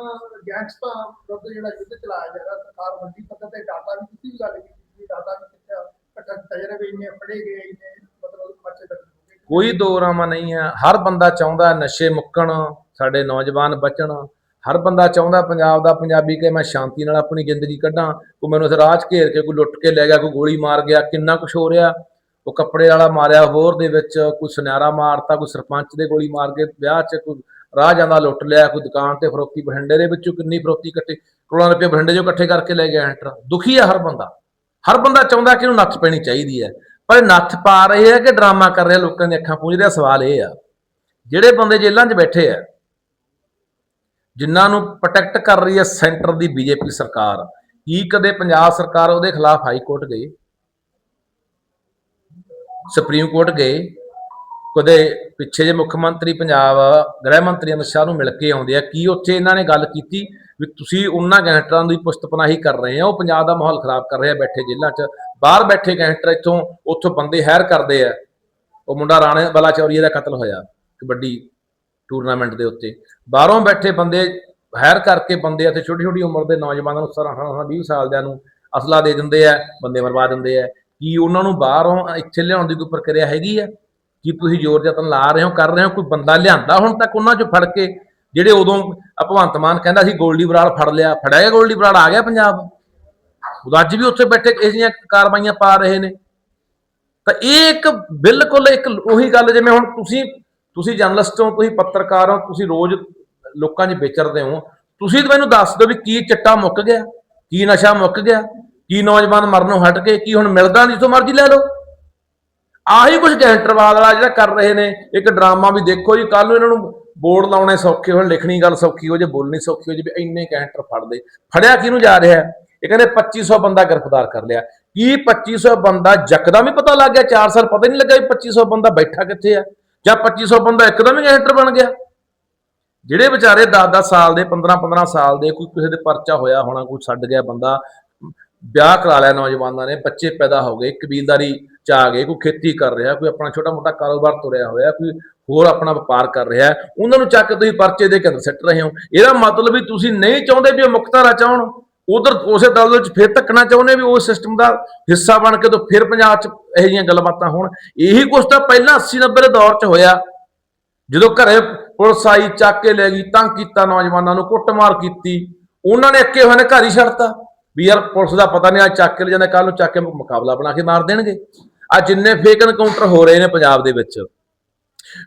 ਗੈਂਗਸਟਰਾਂ ਵਿਰੁੱਧ ਜਿਹੜਾ ਯੁੱਧ ਚਲਾਇਆ ਜਾ ਰਿਹਾ ਸਰਕਾਰ ਵੱਡੀ ਪੱਧਰ ਤੇ ਡਾਟਾ ਵੀ ਤੁਸੀਂ ਵੀ ਗੱਲ ਕੀਤੀ ਡਾਟਾ ਵੀ ਕਿੱਥੇ ਇਕੱਠਾ ਤਜਰਬੇ ਇੰਨੇ ਫੜੇ ਗਏ ਇੰਨੇ ਮਤਲਬ ਖਰਚੇ ਤੱਕ ਕੋਈ ਦੋ ਰਾਮਾ ਨਹੀਂ ਆ ਹਰ ਬੰਦਾ ਚਾਹੁੰਦਾ ਨਸ਼ੇ ਮੁੱਕਣ ਸਾਡੇ ਨੌਜਵਾਨ ਬਚਣ ਹਰ ਬੰਦਾ ਚਾਹੁੰਦਾ ਪੰਜਾਬ ਦਾ ਪੰਜਾਬੀ ਕਿ ਮੈਂ ਸ਼ਾਂਤੀ ਨਾਲ ਆਪਣੀ ਜ਼ਿੰਦਗੀ ਕੱਢਾਂ, ਕੋਈ ਮੈਨੂੰ ਇੱਥੇ ਰਾਹ 'ਚ ਘੇਰ ਕੇ, ਕੋਈ ਲੁੱਟ ਕੇ ਲੈ ਗਿਆ, ਕੋਈ ਗੋਲੀ ਮਾਰ ਗਿਆ, ਕਿੰਨਾ ਕੁਝ ਹੋ ਰਿਹਾ। ਉਹ ਕੱਪੜੇ ਵਾਲਾ ਮਾਰਿਆ ਹੋਰ ਦੇ ਵਿੱਚ, ਕੋਈ ਸੁਨਿਆਰਾ ਮਾਰਤਾ, ਕੋਈ ਸਰਪੰਚ ਦੇ ਗੋਲੀ ਮਾਰ ਕੇ ਵਿਆਹ 'ਚ, ਕੋਈ ਰਾਹ ਜਾਂਦਾ ਲੁੱਟ ਲਿਆ, ਕੋਈ ਦੁਕਾਨ ਤੇ ਫਰੋਤੀ ਬਠਿੰਡੇ ਦੇ ਵਿੱਚੋਂ ਕਿੰਨੀ ਫਰੋਤੀ ਇਕੱਠੇ ਕਰੋੜਾਂ ਰੁਪਏ ਬਠਿੰਡੇ 'ਚੋਂ ਇਕੱਠੇ ਕਰਕੇ ਲੈ ਗਿਆ ਐਂਟਰ। ਦੁਖੀ ਆ ਹਰ ਬੰਦਾ। ਹਰ ਬੰਦਾ ਚਾਹੁੰਦਾ ਕਿ ਇਹਨੂੰ ਨੱਥ ਪੈਣੀ ਚਾਹੀਦੀ ਹੈ। ਪਰ ਇਹ ਨੱਥ ਪਾ ਰਹੇ ਆ ਕਿ ਡਰਾਮਾ ਕਰ ਰਹੇ ਲੋਕਾਂ ਦੀਆਂ ਅੱਖਾਂ ਪੂੰਝ ਰਿਹਾ ਸਵਾਲ ਇਹ ਆ, ਜਿਹੜੇ ਬੰਦੇ ਜੇਲ੍ਹਾਂ 'ਚ ਬੈਠੇ ਆ ਜਿਨ੍ਹਾਂ ਨੂੰ ਪ੍ਰੋਟੈਕਟ ਕਰ ਰਹੀ ਹੈ ਸੈਂਟਰ ਦੀ ਬੀਜੇਪੀ ਸਰਕਾਰ। ਕੀ ਕਦੇ ਪੰਜਾਬ ਸਰਕਾਰ ਉਹਦੇ ਖਿਲਾਫ ਹਾਈ ਕੋਰਟ ਗਈ? ਸੁਪਰੀਮ ਕੋਰਟ ਗਏ ਕਦੇ ਪਿੱਛੇ ਜੇ ਮੁੱਖ ਮੰਤਰੀ ਪੰਜਾਬ, ਗ੍ਰਹਿ ਮੰਤਰੀ ਅਮਿਤ ਸ਼ਾਹ ਨੂੰ ਮਿਲ ਕੇ ਆਉਂਦੇ ਆ। ਕੀ ਉੱਥੇ ਇਹਨਾਂ ਨੇ ਗੱਲ ਕੀਤੀ ਵੀ ਤੁਸੀਂ ਉਹਨਾਂ ਗੈਂਗਸਟਰਾਂ ਦੀ ਪੁਸ਼ਤਪਨਾਹੀ ਕਰ ਰਹੇ ਆ ਉਹ ਪੰਜਾਬ ਦਾ ਮਾਹੌਲ ਖਰਾਬ ਕਰ ਰਹੇ ਆ ਬੈਠੇ ਜੇਲ੍ਹਾਂ 'ਚ। ਬਾਹਰ ਬੈਠੇ ਗੈਂਗਸਟਰ ਇੱਥੋਂ, ਉੱਥੋਂ ਬੰਦੇ ਹੈਰ ਕਰਦੇ ਆ। ਉਹ ਮੁੰਡਾ ਰਾਣੇ ਬਲਾ ਚੌਰੀਏ ਦਾ ਕਤਲ ਹੋਇਆ। ਕਬੱਡੀ ਟੂਰਨਾਮੈਂਟ ਦੇ ਉੱਤੇ। ਬਾਹਰੋਂ ਬੈਠੇ ਬੰਦੇ ਹਾਇਰ ਕਰਕੇ ਬੰਦੇ ਅਤੇ ਛੋਟੀ ਛੋਟੀ ਉਮਰ ਦੇ ਨੌਜਵਾਨਾਂ ਨੂੰ 17 18 20 ਸਾਲ ਦਿਆਂ ਨੂੰ ਅਸਲਾ ਦੇ ਦਿੰਦੇ ਆ, ਬੰਦੇ ਮਰਵਾ ਦਿੰਦੇ ਆ। ਕੀ ਉਹਨਾਂ ਨੂੰ ਬਾਹਰੋਂ ਇੱਥੇ ਲਿਆਉਣ ਦੀ ਕੋਈ ਪ੍ਰਕਿਰਿਆ ਹੈਗੀ ਆ? ਕੀ ਤੁਸੀਂ ਜ਼ੋਰ ਯਤਨ ਲਾ ਰਹੇ ਹੋ, ਕਰ ਰਹੇ ਹੋ? ਕੋਈ ਬੰਦਾ ਲਿਆਂਦਾ ਹੁਣ ਤੱਕ ਉਹਨਾਂ ਚੋਂ ਫੜ ਕੇ, ਜਿਹੜੇ ਉਦੋਂ ਭਗਵੰਤ ਮਾਨ ਕਹਿੰਦਾ ਸੀ ਗੋਲਡੀ ਬਰਾੜ ਫੜ ਲਿਆ, ਫੜਿਆ ਗਿਆ ਗੋਲਡੀ ਬਰਾੜ, ਆ ਗਿਆ ਪੰਜਾਬ? ਉਹ ਅੱਜ ਵੀ ਉੱਥੇ ਬੈਠੇ ਇਸ ਦੀਆਂ ਕਾਰਵਾਈਆਂ ਪਾ ਰਹੇ ਨੇ। ਤਾਂ ਇਹ ਇੱਕ ਬਿਲਕੁਲ ਇੱਕ ਉਹੀ ਗੱਲ, ਜਿਵੇਂ ਹੁਣ ਤੁਸੀਂ ਤੁਸੀਂ ਜਰਨਲਿਸਟ ਹੋ, ਤੁਸੀਂ ਪੱਤਰਕਾਰ ਹੋ, ਤੁਸੀਂ ਰੋਜ਼ ਲੋਕਾਂ 'ਚ ਵਿਚਰਦੇ ਹੋ, ਤੁਸੀਂ ਤਾਂ ਮੈਨੂੰ ਦੱਸ ਦਿਓ ਵੀ ਕੀ ਚਿੱਟਾ ਮੁੱਕ ਗਿਆ, ਕੀ ਨਸ਼ਾ ਮੁੱਕ ਗਿਆ, ਕੀ ਨੌਜਵਾਨ ਮਰਨੋਂ ਹਟ ਕੇ ਕੀ ਹੁਣ ਮਿਲਦਾ ਜਿੱਥੋਂ ਮਰਜ਼ੀ ਲੈ ਲਓ। ਆਹੀ ਕੁਝ ਗੈਂਟਰਵਾਦ ਵਾਲਾ ਜਿਹੜਾ ਕਰ ਰਹੇ ਨੇ, ਇੱਕ ਡਰਾਮਾ ਵੀ ਦੇਖੋ ਜੀ ਕੱਲ ਨੂੰ ਇਹਨਾਂ ਨੂੰ ਬੋਰਡ ਲਾਉਣੇ ਸੌਖੇ ਹੋਣ, ਲਿਖਣੀ ਗੱਲ ਸੌਖੀ ਹੋ ਜੇ, ਬੋਲਣੀ ਸੌਖੀ ਹੋ ਜੇ, ਵੀ ਇੰਨੇ ਗੈਂਟਰ ਫੜਦੇ। ਫੜਿਆ ਕਿਹਨੂੰ ਜਾ ਰਿਹਾ? ਇਹ ਕਹਿੰਦੇ 2500 ਬੰਦਾ ਗ੍ਰਿਫਤਾਰ ਕਰ ਲਿਆ। ਕੀ 2500 ਬੰਦਾ ਜੱਕਦਮ ਵੀ ਪਤਾ ਲੱਗ ਗਿਆ 4 ਸਾਲ ਪਤਾ ਹੀ ਨਹੀਂ ਲੱਗਾ ਵੀ 2500 ਬੰਦਾ ਬੈਠਾ ਕਿੱਥੇ ਆ। ਜਾਂ 2500 ਬੰਦਾ ਇੱਕਦਮ ਹੀ ਗੈਂਟਰ ਬਣ ਗਿਆ। ਜਿਹੜੇ ਵਿਚਾਰੇ 10-10 ਸਾਲ ਦੇ 15-15 ਸਾਲ ਦੇ, ਕੋਈ ਕਿਸੇ ਦੇ ਪਰਚਾ ਹੋਇਆ ਹੋਣਾ, ਕੋਈ ਛੱਡ ਗਿਆ ਬੰਦਾ, ਵਿਆਹ ਕਰਾ ਲਿਆ ਨੌਜਵਾਨਾਂ ਨੇ, ਬੱਚੇ ਪੈਦਾ ਹੋ ਗਏ ਕਬੀਲਦਾਰੀ ਚ ਆ ਗਏ, ਕੋਈ ਖੇਤੀ ਕਰ ਰਿਹਾ, ਕੋਈ ਆਪਣਾ ਛੋਟਾ ਮੋਟਾ ਕਾਰੋਬਾਰ ਤੁਰਿਆ ਹੋਇਆ, ਕੋਈ ਹੋਰ ਆਪਣਾ ਵਪਾਰ ਕਰ ਰਿਹਾ, ਉਹਨਾਂ ਨੂੰ ਚੱਕ ਕੇ ਤੁਸੀਂ ਪਰਚੇ ਦੇ ਕੇ ਅੰਦਰ ਸਿੱਟ ਰਹੇ ਹੋ। ਇਹਦਾ ਮਤਲਬ ਵੀ ਤੁਸੀਂ ਨਹੀਂ ਚਾਹੁੰਦੇ ਵੀ ਉਹ ਮੁਕਤਾਰਾ ਚਾਹਣ ਉਧਰ ਉਸੇ ਦਲ ਦੇ ਵਿੱਚ ਫਿਰ ਧੱਕਣਾ ਚਾਹੁੰਦੇ ਵੀ ਉਸ ਸਿਸਟਮ ਦਾ ਹਿੱਸਾ ਬਣ ਕੇ ਤੋਂ ਫਿਰ ਪੰਜਾਬ 'ਚ ਇਹੋ ਜਿਹੀਆਂ ਗੱਲਬਾਤਾਂ ਹੋਣ। ਇਹੀ ਕੁਛ ਤਾਂ ਪਹਿਲਾਂ 80 90 ਦੇ ਦੌਰ 'ਚ ਹੋਇਆ। ਜਦੋਂ ਘਰੇ ਪੁਲਿਸ ਆਈ, ਚੱਕ ਕੇ ਲੈ ਗਈ, ਤੰਗ ਕੀਤਾ ਨੌਜਵਾਨਾਂ ਨੂੰ, ਕੁੱਟਮਾਰ ਕੀਤੀ। ਉਹਨਾਂ ਨੇ ਅੱਕੇ ਹੋਏ ਨੇ ਘਰ ਹੀ ਛੱਡਤਾ। ਵੀ ਯਾਰ ਪੁਲਿਸ ਦਾ ਪਤਾ ਨਹੀਂ ਆ ਚੱਕ ਕੇ ਲੈ ਜਾਂਦੇ ਕੱਲ ਨੂੰ ਚੱਕ ਕੇ ਮੁਕਾਬਲਾ ਬਣਾ ਕੇ ਮਾਰ ਦੇਣਗੇ। ਆ ਜਿੰਨੇ ਫੇਕ ਐਨਕਾਊਂਟਰ ਹੋ ਰਹੇ ਨੇ ਪੰਜਾਬ ਦੇ ਵਿੱਚ।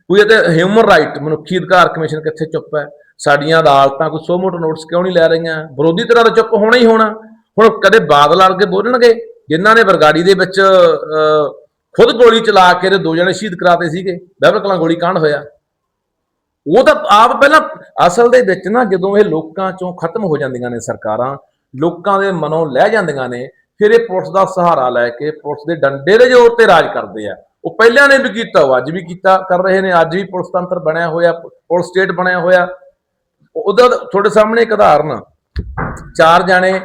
ਕੋਈ ਇਹਦੇ ਹਿਊਮਨ ਰਾਈਟ ਮਨੁੱਖੀ ਅਧਿਕਾਰ ਕਮਿਸ਼ਨ ਕਿੱਥੇ ਚੁੱਪ ਹੈ? ਸਾਡੀਆਂ ਅਦਾਲਤਾਂ ਕੋਈ ਸੋ ਮੋਟੋ ਨੋਟਿਸ ਕਿਉਂ ਨਹੀਂ ਲੈ ਰਹੀਆਂ? ਵਿਰੋਧੀ ਤਰ੍ਹਾਂ ਦਾ ਚੁੱਪ ਹੋਣਾ ਹੀ ਹੋਣਾ। ਹੁਣ ਕਦੇ ਬਾਦਲ ਆ ਕੇ ਬੋਲਣਗੇ ਜਿਨ੍ਹਾਂ ਨੇ ਬਰਗਾੜੀ ਦੇ ਵਿੱਚ ਅਹ, ਖੁਦ ਗੋਲੀ ਚਲਾ ਕੇ ਤੇ ਦੋ ਜਣੇ ਸ਼ਹੀਦ ਕਰਾਤੇ ਸੀਗੇ ਬਹਿਬਲ ਕਲਾਂ ਗੋਲੀ ਕਾਂਡ ਹੋਇਆ। ਉਹ ਤਾਂ ਆਪ ਪਹਿਲਾਂ ਅਸਲ ਦੇ ਵਿੱਚ ਨਾ ਜਦੋਂ ਇਹ ਲੋਕਾਂ ਚੋਂ ਖਤਮ ਹੋ ਜਾਂਦੀਆਂ ਨੇ ਸਰਕਾਰਾਂ ਲੋਕਾਂ ਦੇ ਮਨੋਂ ਲੈ ਜਾਂਦੀਆਂ ਨੇ ਫਿਰ ਇਹ ਪੁਲਿਸ ਦਾ ਸਹਾਰਾ ਲੈ ਕੇ ਪੁਲਿਸ ਦੇ ਡੰਡੇ ਦੇ ਜ਼ੋਰ ਤੇ ਰਾਜ ਕਰਦੇ ਆ। ਉਹ ਪਹਿਲਾਂ ਨੇ ਵੀ ਕੀਤਾ ਉਹ ਅੱਜ ਵੀ ਕੀਤਾ ਕਰ ਰਹੇ ਨੇ ਅੱਜ ਵੀ ਪੁਲਿਸ ਤੰਤਰ ਬਣਿਆ ਹੋਇਆ ਪੁਲਿਸ ਸਟੇਟ ਬਣਿਆ ਹੋਇਆ। ਉਹਦਾ ਤੁਹਾਡੇ ਸਾਹਮਣੇ ਇੱਕ ਉਦਾਹਰਨ ਚਾਰ ਜਾਣੇ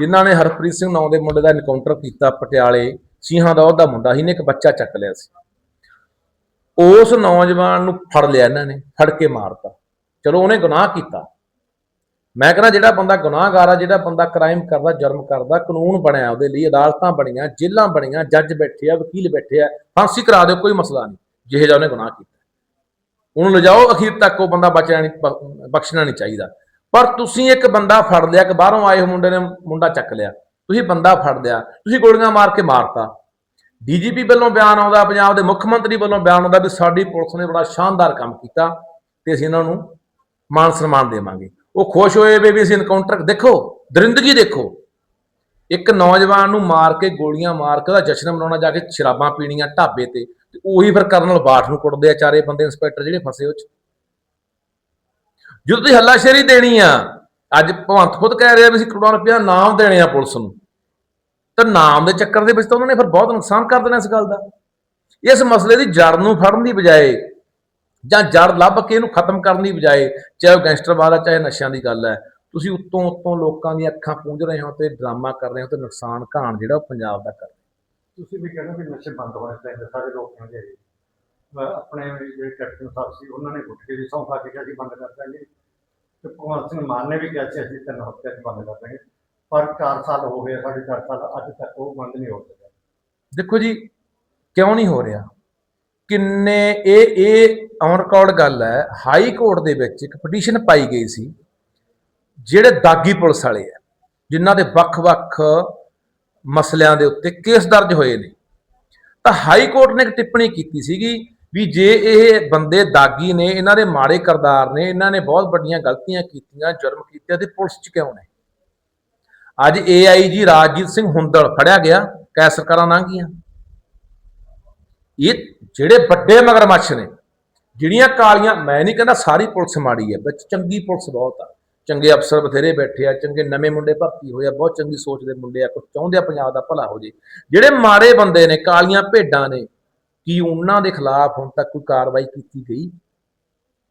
ਜਿਨ੍ਹਾਂ ਨੇ ਹਰਪ੍ਰੀਤ ਸਿੰਘ ਨਾਂ ਦੇ ਮੁੰਡੇ ਦਾ ਇਨਕਾਊਂਟਰ ਕੀਤਾ ਪਟਿਆਲੇ ਸਿੰਘਾਂ ਦਾ ਉਹਦਾ ਮੁੰਡਾ ਸੀ ਨੇ ਇੱਕ ਬੱਚਾ ਚੱਕ ਲਿਆ ਸੀ। ਉਸ ਨੌਜਵਾਨ ਨੂੰ ਫੜ ਲਿਆ ਇਹਨਾਂ ਨੇ, ਫੜ ਕੇ ਮਾਰਤਾ। ਚਲੋ ਉਹਨੇ ਗੁਨਾਹ ਕੀਤਾ। ਮੈਂ ਕਹਿੰਦਾ ਜਿਹੜਾ ਬੰਦਾ ਗੁਨਾਹਗਾਰ ਆ, ਜਿਹੜਾ ਬੰਦਾ ਕ੍ਰਾਈਮ ਕਰਦਾ, ਜੁਰਮ ਕਰਦਾ, ਕਾਨੂੰਨ ਬਣਿਆ ਉਹਦੇ ਲਈ, ਅਦਾਲਤਾਂ ਬਣੀਆਂ, ਜੇਲ੍ਹਾਂ ਬਣੀਆਂ, ਜੱਜ ਬੈਠੇ ਆ, ਵਕੀਲ ਬੈਠੇ ਆ, ਫਾਂਸੀ ਕਰਾ ਦਿਓ, ਕੋਈ ਮਸਲਾ ਨਹੀਂ। ਜਿਹੇ ਜਿਹਾ ਉਹਨੇ ਗੁਨਾਹ ਕੀਤਾ। ਉਹਨੂੰ ਲਿਜਾਓ, ਅਖੀਰ ਤੱਕ ਉਹ ਬੰਦਾ ਬਚਣਾ ਨਹੀਂ, ਬ- ਬਖਸ਼ਣਾ ਨਹੀਂ ਚਾਹੀਦਾ। ਪਰ ਤੁਸੀਂ ਇੱਕ ਬੰਦਾ ਫੜ ਲਿਆ ਕਿ ਬਾਹਰੋਂ ਆਏ ਹੋ ਮੁੰਡੇ ਨੇ ਮੁੰਡਾ ਚੱਕ ਲਿਆ। ਤੁਸੀਂ ਬੰਦਾ ਫੜ ਲਿਆ, ਤੁਸੀਂ ਗੋਲੀਆਂ ਮਾਰ ਕੇ ਮਾਰਤਾ। ਡੀਜੀਪੀ ਵੱਲੋਂ ਬਿਆਨ ਆਉਂਦਾ, ਪੰਜਾਬ ਦੇ ਮੁੱਖ ਮੰਤਰੀ ਵੱਲੋਂ ਬਿਆਨ ਆਉਂਦਾ ਵੀ ਸਾਡੀ ਪੁਲਿਸ ਨੇ ਬੜਾ ਸ਼ਾਨਦਾਰ ਕੰਮ ਕੀਤਾ ਤੇ ਅਸੀਂ ਇਹਨਾਂ ਨੂੰ ਮਾਨ ਸਨਮਾਨ ਦੇਵਾਂਗੇ। ਉਹ ਖੁਸ਼ ਹੋਏ ਵੀ ਅਸੀਂ ਇਨਕਾਊਂਟਰ ਦੇਖੋ, ਦਰਿੰਦਗੀ ਦੇਖੋ। ਇੱਕ ਨੌਜਵਾਨ ਨੂੰ ਮਾਰ ਕੇ ਗੋਲੀਆਂ ਮਾਰ ਕੇ ਉਹਦਾ ਜਸ਼ਨ ਮਨਾਉਣਾ, ਜਾ ਕੇ ਸ਼ਰਾਬਾਂ ਪੀਣੀਆਂ ਢਾਬੇ ਤੇ। ਤੇ ਉਹੀ ਫਿਰ ਕਰਨਲ ਬਾਠ ਨੂੰ ਕੁੱਟਦੇ ਆ ਚਾਰੇ ਬੰਦੇ ਇੰਸਪੈਕਟਰ ਜਿਹੜੇ ਫਸੇ ਉਹ ਚ। ਜਦੋਂ ਤੁਸੀਂ ਹੱਲਾਸ਼ੇਰੀ ਦੇਣੀ ਆ, ਅੱਜ ਭਵੰਤ ਖੁਦ ਕਹਿ ਰਿਹਾ ਵੀ ਅਸੀਂ ਕਰੋੜਾਂ ਰੁਪਇਆ ਨਾਮ ਦੇਣੇ ਆ ਪੁਲਿਸ ਨੂੰ। ਤਾਂ ਨਾਮ ਦੇ ਚੱਕਰ ਦੇ ਵਿੱਚ ਤਾਂ ਉਹਨਾਂ ਨੇ ਫਿਰ ਬਹੁਤ ਨੁਕਸਾਨ ਕਰ ਦੇਣਾ ਇਸ ਗੱਲ ਦਾ। ਇਸ ਮਸਲੇ ਦੀ ਜੜ ਨੂੰ ਫੜਨ ਦੀ ਬਜਾਏ ਜਾਂ ਜੜ ਲੱਭ ਕੇ ਇਹਨੂੰ ਖਤਮ ਕਰਨ ਦੀ ਬਜਾਏ, ਚਾਹੇ ਉਹ ਗੈਂਗਸਟਰਵਾਦ ਆ ਚਾਹੇ ਨਸ਼ਿਆਂ ਦੀ ਗੱਲ ਹੈ, ਤੁਸੀਂ ਉੱਤੋਂ ਉੱਤੋਂ ਲੋਕਾਂ ਦੀਆਂ ਅੱਖਾਂ ਪੂੰਝ ਰਹੇ ਹੋ ਤੇ ਡਰਾਮਾ ਕਰ ਰਹੇ ਹੋ ਤੇ ਨੁਕਸਾਨ ਘਾਣ ਜਿਹੜਾ ਉਹ ਪੰਜਾਬ ਦਾ ਕਰ ਤੁਸੀਂ ਵੀ ਕਹਿੰਦੇ ਵੀ ਨਸ਼ੇ ਬੰਦ ਹੋਣੇ ਚਾਹੀਦੇ, ਸਾਰੇ ਲੋਕਾਂ ਦੇ ਆਪਣੇ ਜਿਹੜੇ ਕੈਪਟਨ ਸਾਹਿਬ ਸੀ, ਉਹਨਾਂ ਨੇ ਉੱਠ ਕੇ ਵੀ ਸੌਂ ਖਾ ਕੇ ਕਿਹਾ ਸੀ, ਬੰਦ ਕਰ ਦਾਂਗੇ। ਤੇ ਭਗਵੰਤ ਸਿੰਘ ਮਾਨ ਨੇ ਵੀ ਕਿਹਾ ਸੀ, ਅਸੀਂ ਤਿੰਨ ਹਫ਼ਤੇ ਚ ਬੰਦ ਕਰ ਦਾਂਗੇ। ਪਰ 4 ਸਾਲ ਹੋ ਗਏ, ਸਾਢੇ ਚਾਰ ਸਾਲ ਅੱਜ ਤੱਕ ਉਹ ਬੰਦ ਨਹੀਂ ਹੋ ਸਕਿਆ। ਦੇਖੋ ਜੀ, ਕਿਉਂ ਨਹੀਂ ਹੋ ਰਿਹਾ? ਕਿੰਨੇ, ਇਹ ਇਹ ਔਨ ਰਿਕਾਰਡ ਗੱਲ ਹੈ ਹਾਈ ਕੋਰਟ ਦੇ ਵਿੱਚ ਇੱਕ ਪਟੀਸ਼ਨ ਪਾਈ ਗਈ ਸੀ, ਜਿਹੜੇ ਦਾਗੀ ਪੁਲਿਸ ਵਾਲੇ ਆ ਜਿਨ੍ਹਾਂ ਦੇ ਵੱਖ-ਵੱਖ ਮਸਲਿਆਂ ਦੇ ਉੱਤੇ ਕੇਸ ਦਰਜ ਹੋਏ ਨੇ। ਤਾਂ ਹਾਈ ਕੋਰਟ ਨੇ ਇੱਕ ਟਿੱਪਣੀ ਕੀਤੀ ਸੀਗੀ ਵੀ ਜੇ ਇਹ ਬੰਦੇ ਦਾਗੀ ਨੇ, ਇਹਨਾਂ ਦੇ ਮਾੜੇ ਕਰਦਾਰ ਨੇ, ਇਹਨਾਂ ਨੇ ਬਹੁਤ ਵੱਡੀਆਂ ਗਲਤੀਆਂ ਕੀਤੀਆਂ, ਜੁਰਮ ਕੀਤੇ ਤੇ ਪੁਲਿਸ 'ਚ ਕਿਉਂ ਨੇ? ਅੱਜ ਏਆਈਜੀ ਰਾਜਜੀਤ ਸਿੰਘ ਹੁੰਦਲ ਫੜਿਆ ਗਿਆ, ਕੈ ਸਰਕਾਰਾਂ ਲੰਘੀਆਂ ਇਹ ਜਿਹੜੇ ਵੱਡੇ ਮਗਰਮੱਛ ਨੇ, ਜਿਹੜੀਆਂ ਕਾਲੀਆਂ, ਮੈਂ ਨਹੀਂ ਕਹਿੰਦਾ ਸਾਰੀ ਪੁਲਿਸ ਮਾੜੀ ਹੈ, ਵਿੱਚ ਚੰਗੀ ਪੁਲਿਸ ਬਹੁਤ ਆ। ਚੰਗੇ ਅਫਸਰ ਬਥੇਰੇ ਬੈਠੇ ਆ, ਚੰਗੇ ਨਵੇਂ ਮੁੰਡੇ ਭਰਤੀ ਹੋਏ ਆ, ਬਹੁਤ ਚੰਗੀ ਸੋਚ ਦੇ ਮੁੰਡੇ ਆ ਕੁਝ ਚਾਹੁੰਦੇ ਆ ਪੰਜਾਬ ਦਾ ਭਲਾ ਹੋ ਜੇ। ਜਿਹੜੇ ਮਾੜੇ ਬੰਦੇ ਨੇ, ਕਾਲੀਆਂ ਭੇਡਾਂ ਨੇ, ਕੀ ਉਹਨਾਂ ਦੇ ਖਿਲਾਫ ਹੁਣ ਤੱਕ ਕੋਈ ਕਾਰਵਾਈ ਕੀਤੀ ਗਈ?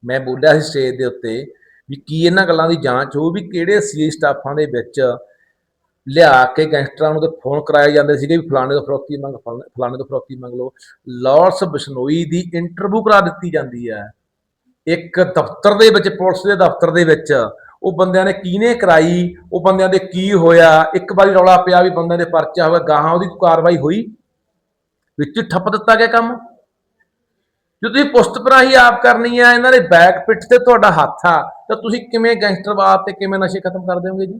ਮੈਂ ਬੋਲਿਆ ਸੀ ਸਟੇਜ ਦੇ ਉੱਤੇ ਵੀ ਕੀ ਇਹਨਾਂ ਗੱਲਾਂ ਦੀ ਜਾਂਚ ਹੋ ਵੀ ਕਿਹੜੇ ਸੀ ਸਟਾਫਾਂ ਦੇ ਵਿੱਚ ਲਿਆ ਕੇ ਗੈਂਗਸਟਰਾਂ ਨੂੰ ਤੇ ਫੋਨ ਕਰਾਏ ਜਾਂਦੇ ਸੀਗੇ ਵੀ ਫਲਾਣੇ ਤੋਂ ਫਰੋਤੀ ਮੰਗ, ਫਲਾਣੇ ਫਲਾਣੇ ਤੋਂ ਫਰੋਤੀ ਮੰਗ ਲਓ। ਲਾਰੈਂਸ ਬਿਸ਼ਨੋਈ ਦੀ ਇੰਟਰਵਿਊ ਕਰਾ ਦਿੱਤੀ ਜਾਂਦੀ ਹੈ। ਇੱਕ ਦਫ਼ਤਰ ਦੇ ਵਿੱਚ, ਪੁਲਿਸ ਦੇ ਦਫ਼ਤਰ ਦੇ ਵਿੱਚ ਉਹ ਬੰਦਿਆਂ ਨੇ ਕਿਹਨੇ ਕਰਾਈ ਉਹ ਬੰਦਿਆਂ ਦੇ ਕੀ ਹੋਇਆ ਇੱਕ ਵਾਰੀ ਰੌਲਾ ਪਿਆ ਵੀ ਬੰਦਿਆਂ ਦੇ ਪਰਚਾ ਹੋਇਆ ਗਾਹਾਂ ਉਹਦੀ ਕਾਰਵਾਈ ਹੋਈ? ਵਿੱਚ ਹੀ ਠੱਪ ਦਿੱਤਾ ਗਿਆ ਕੰਮ? ਜੇ ਤੁਸੀਂ ਪੁਸਤ ਪਰਾਹੀ ਆਪ ਕਰਨੀ ਆ ਇਹਨਾਂ ਦੇ ਬੈਕ ਪਿੱਠ ਤੇ ਤੁਹਾਡਾ ਹੱਥ ਆ ਤਾਂ ਤੁਸੀਂ ਕਿਵੇਂ ਗੈਂਗਸਟਰਵਾਦ ਤੇ ਕਿਵੇਂ ਨਸ਼ੇ ਖਤਮ ਕਰ ਦਿਓਗੇ ਜੀ?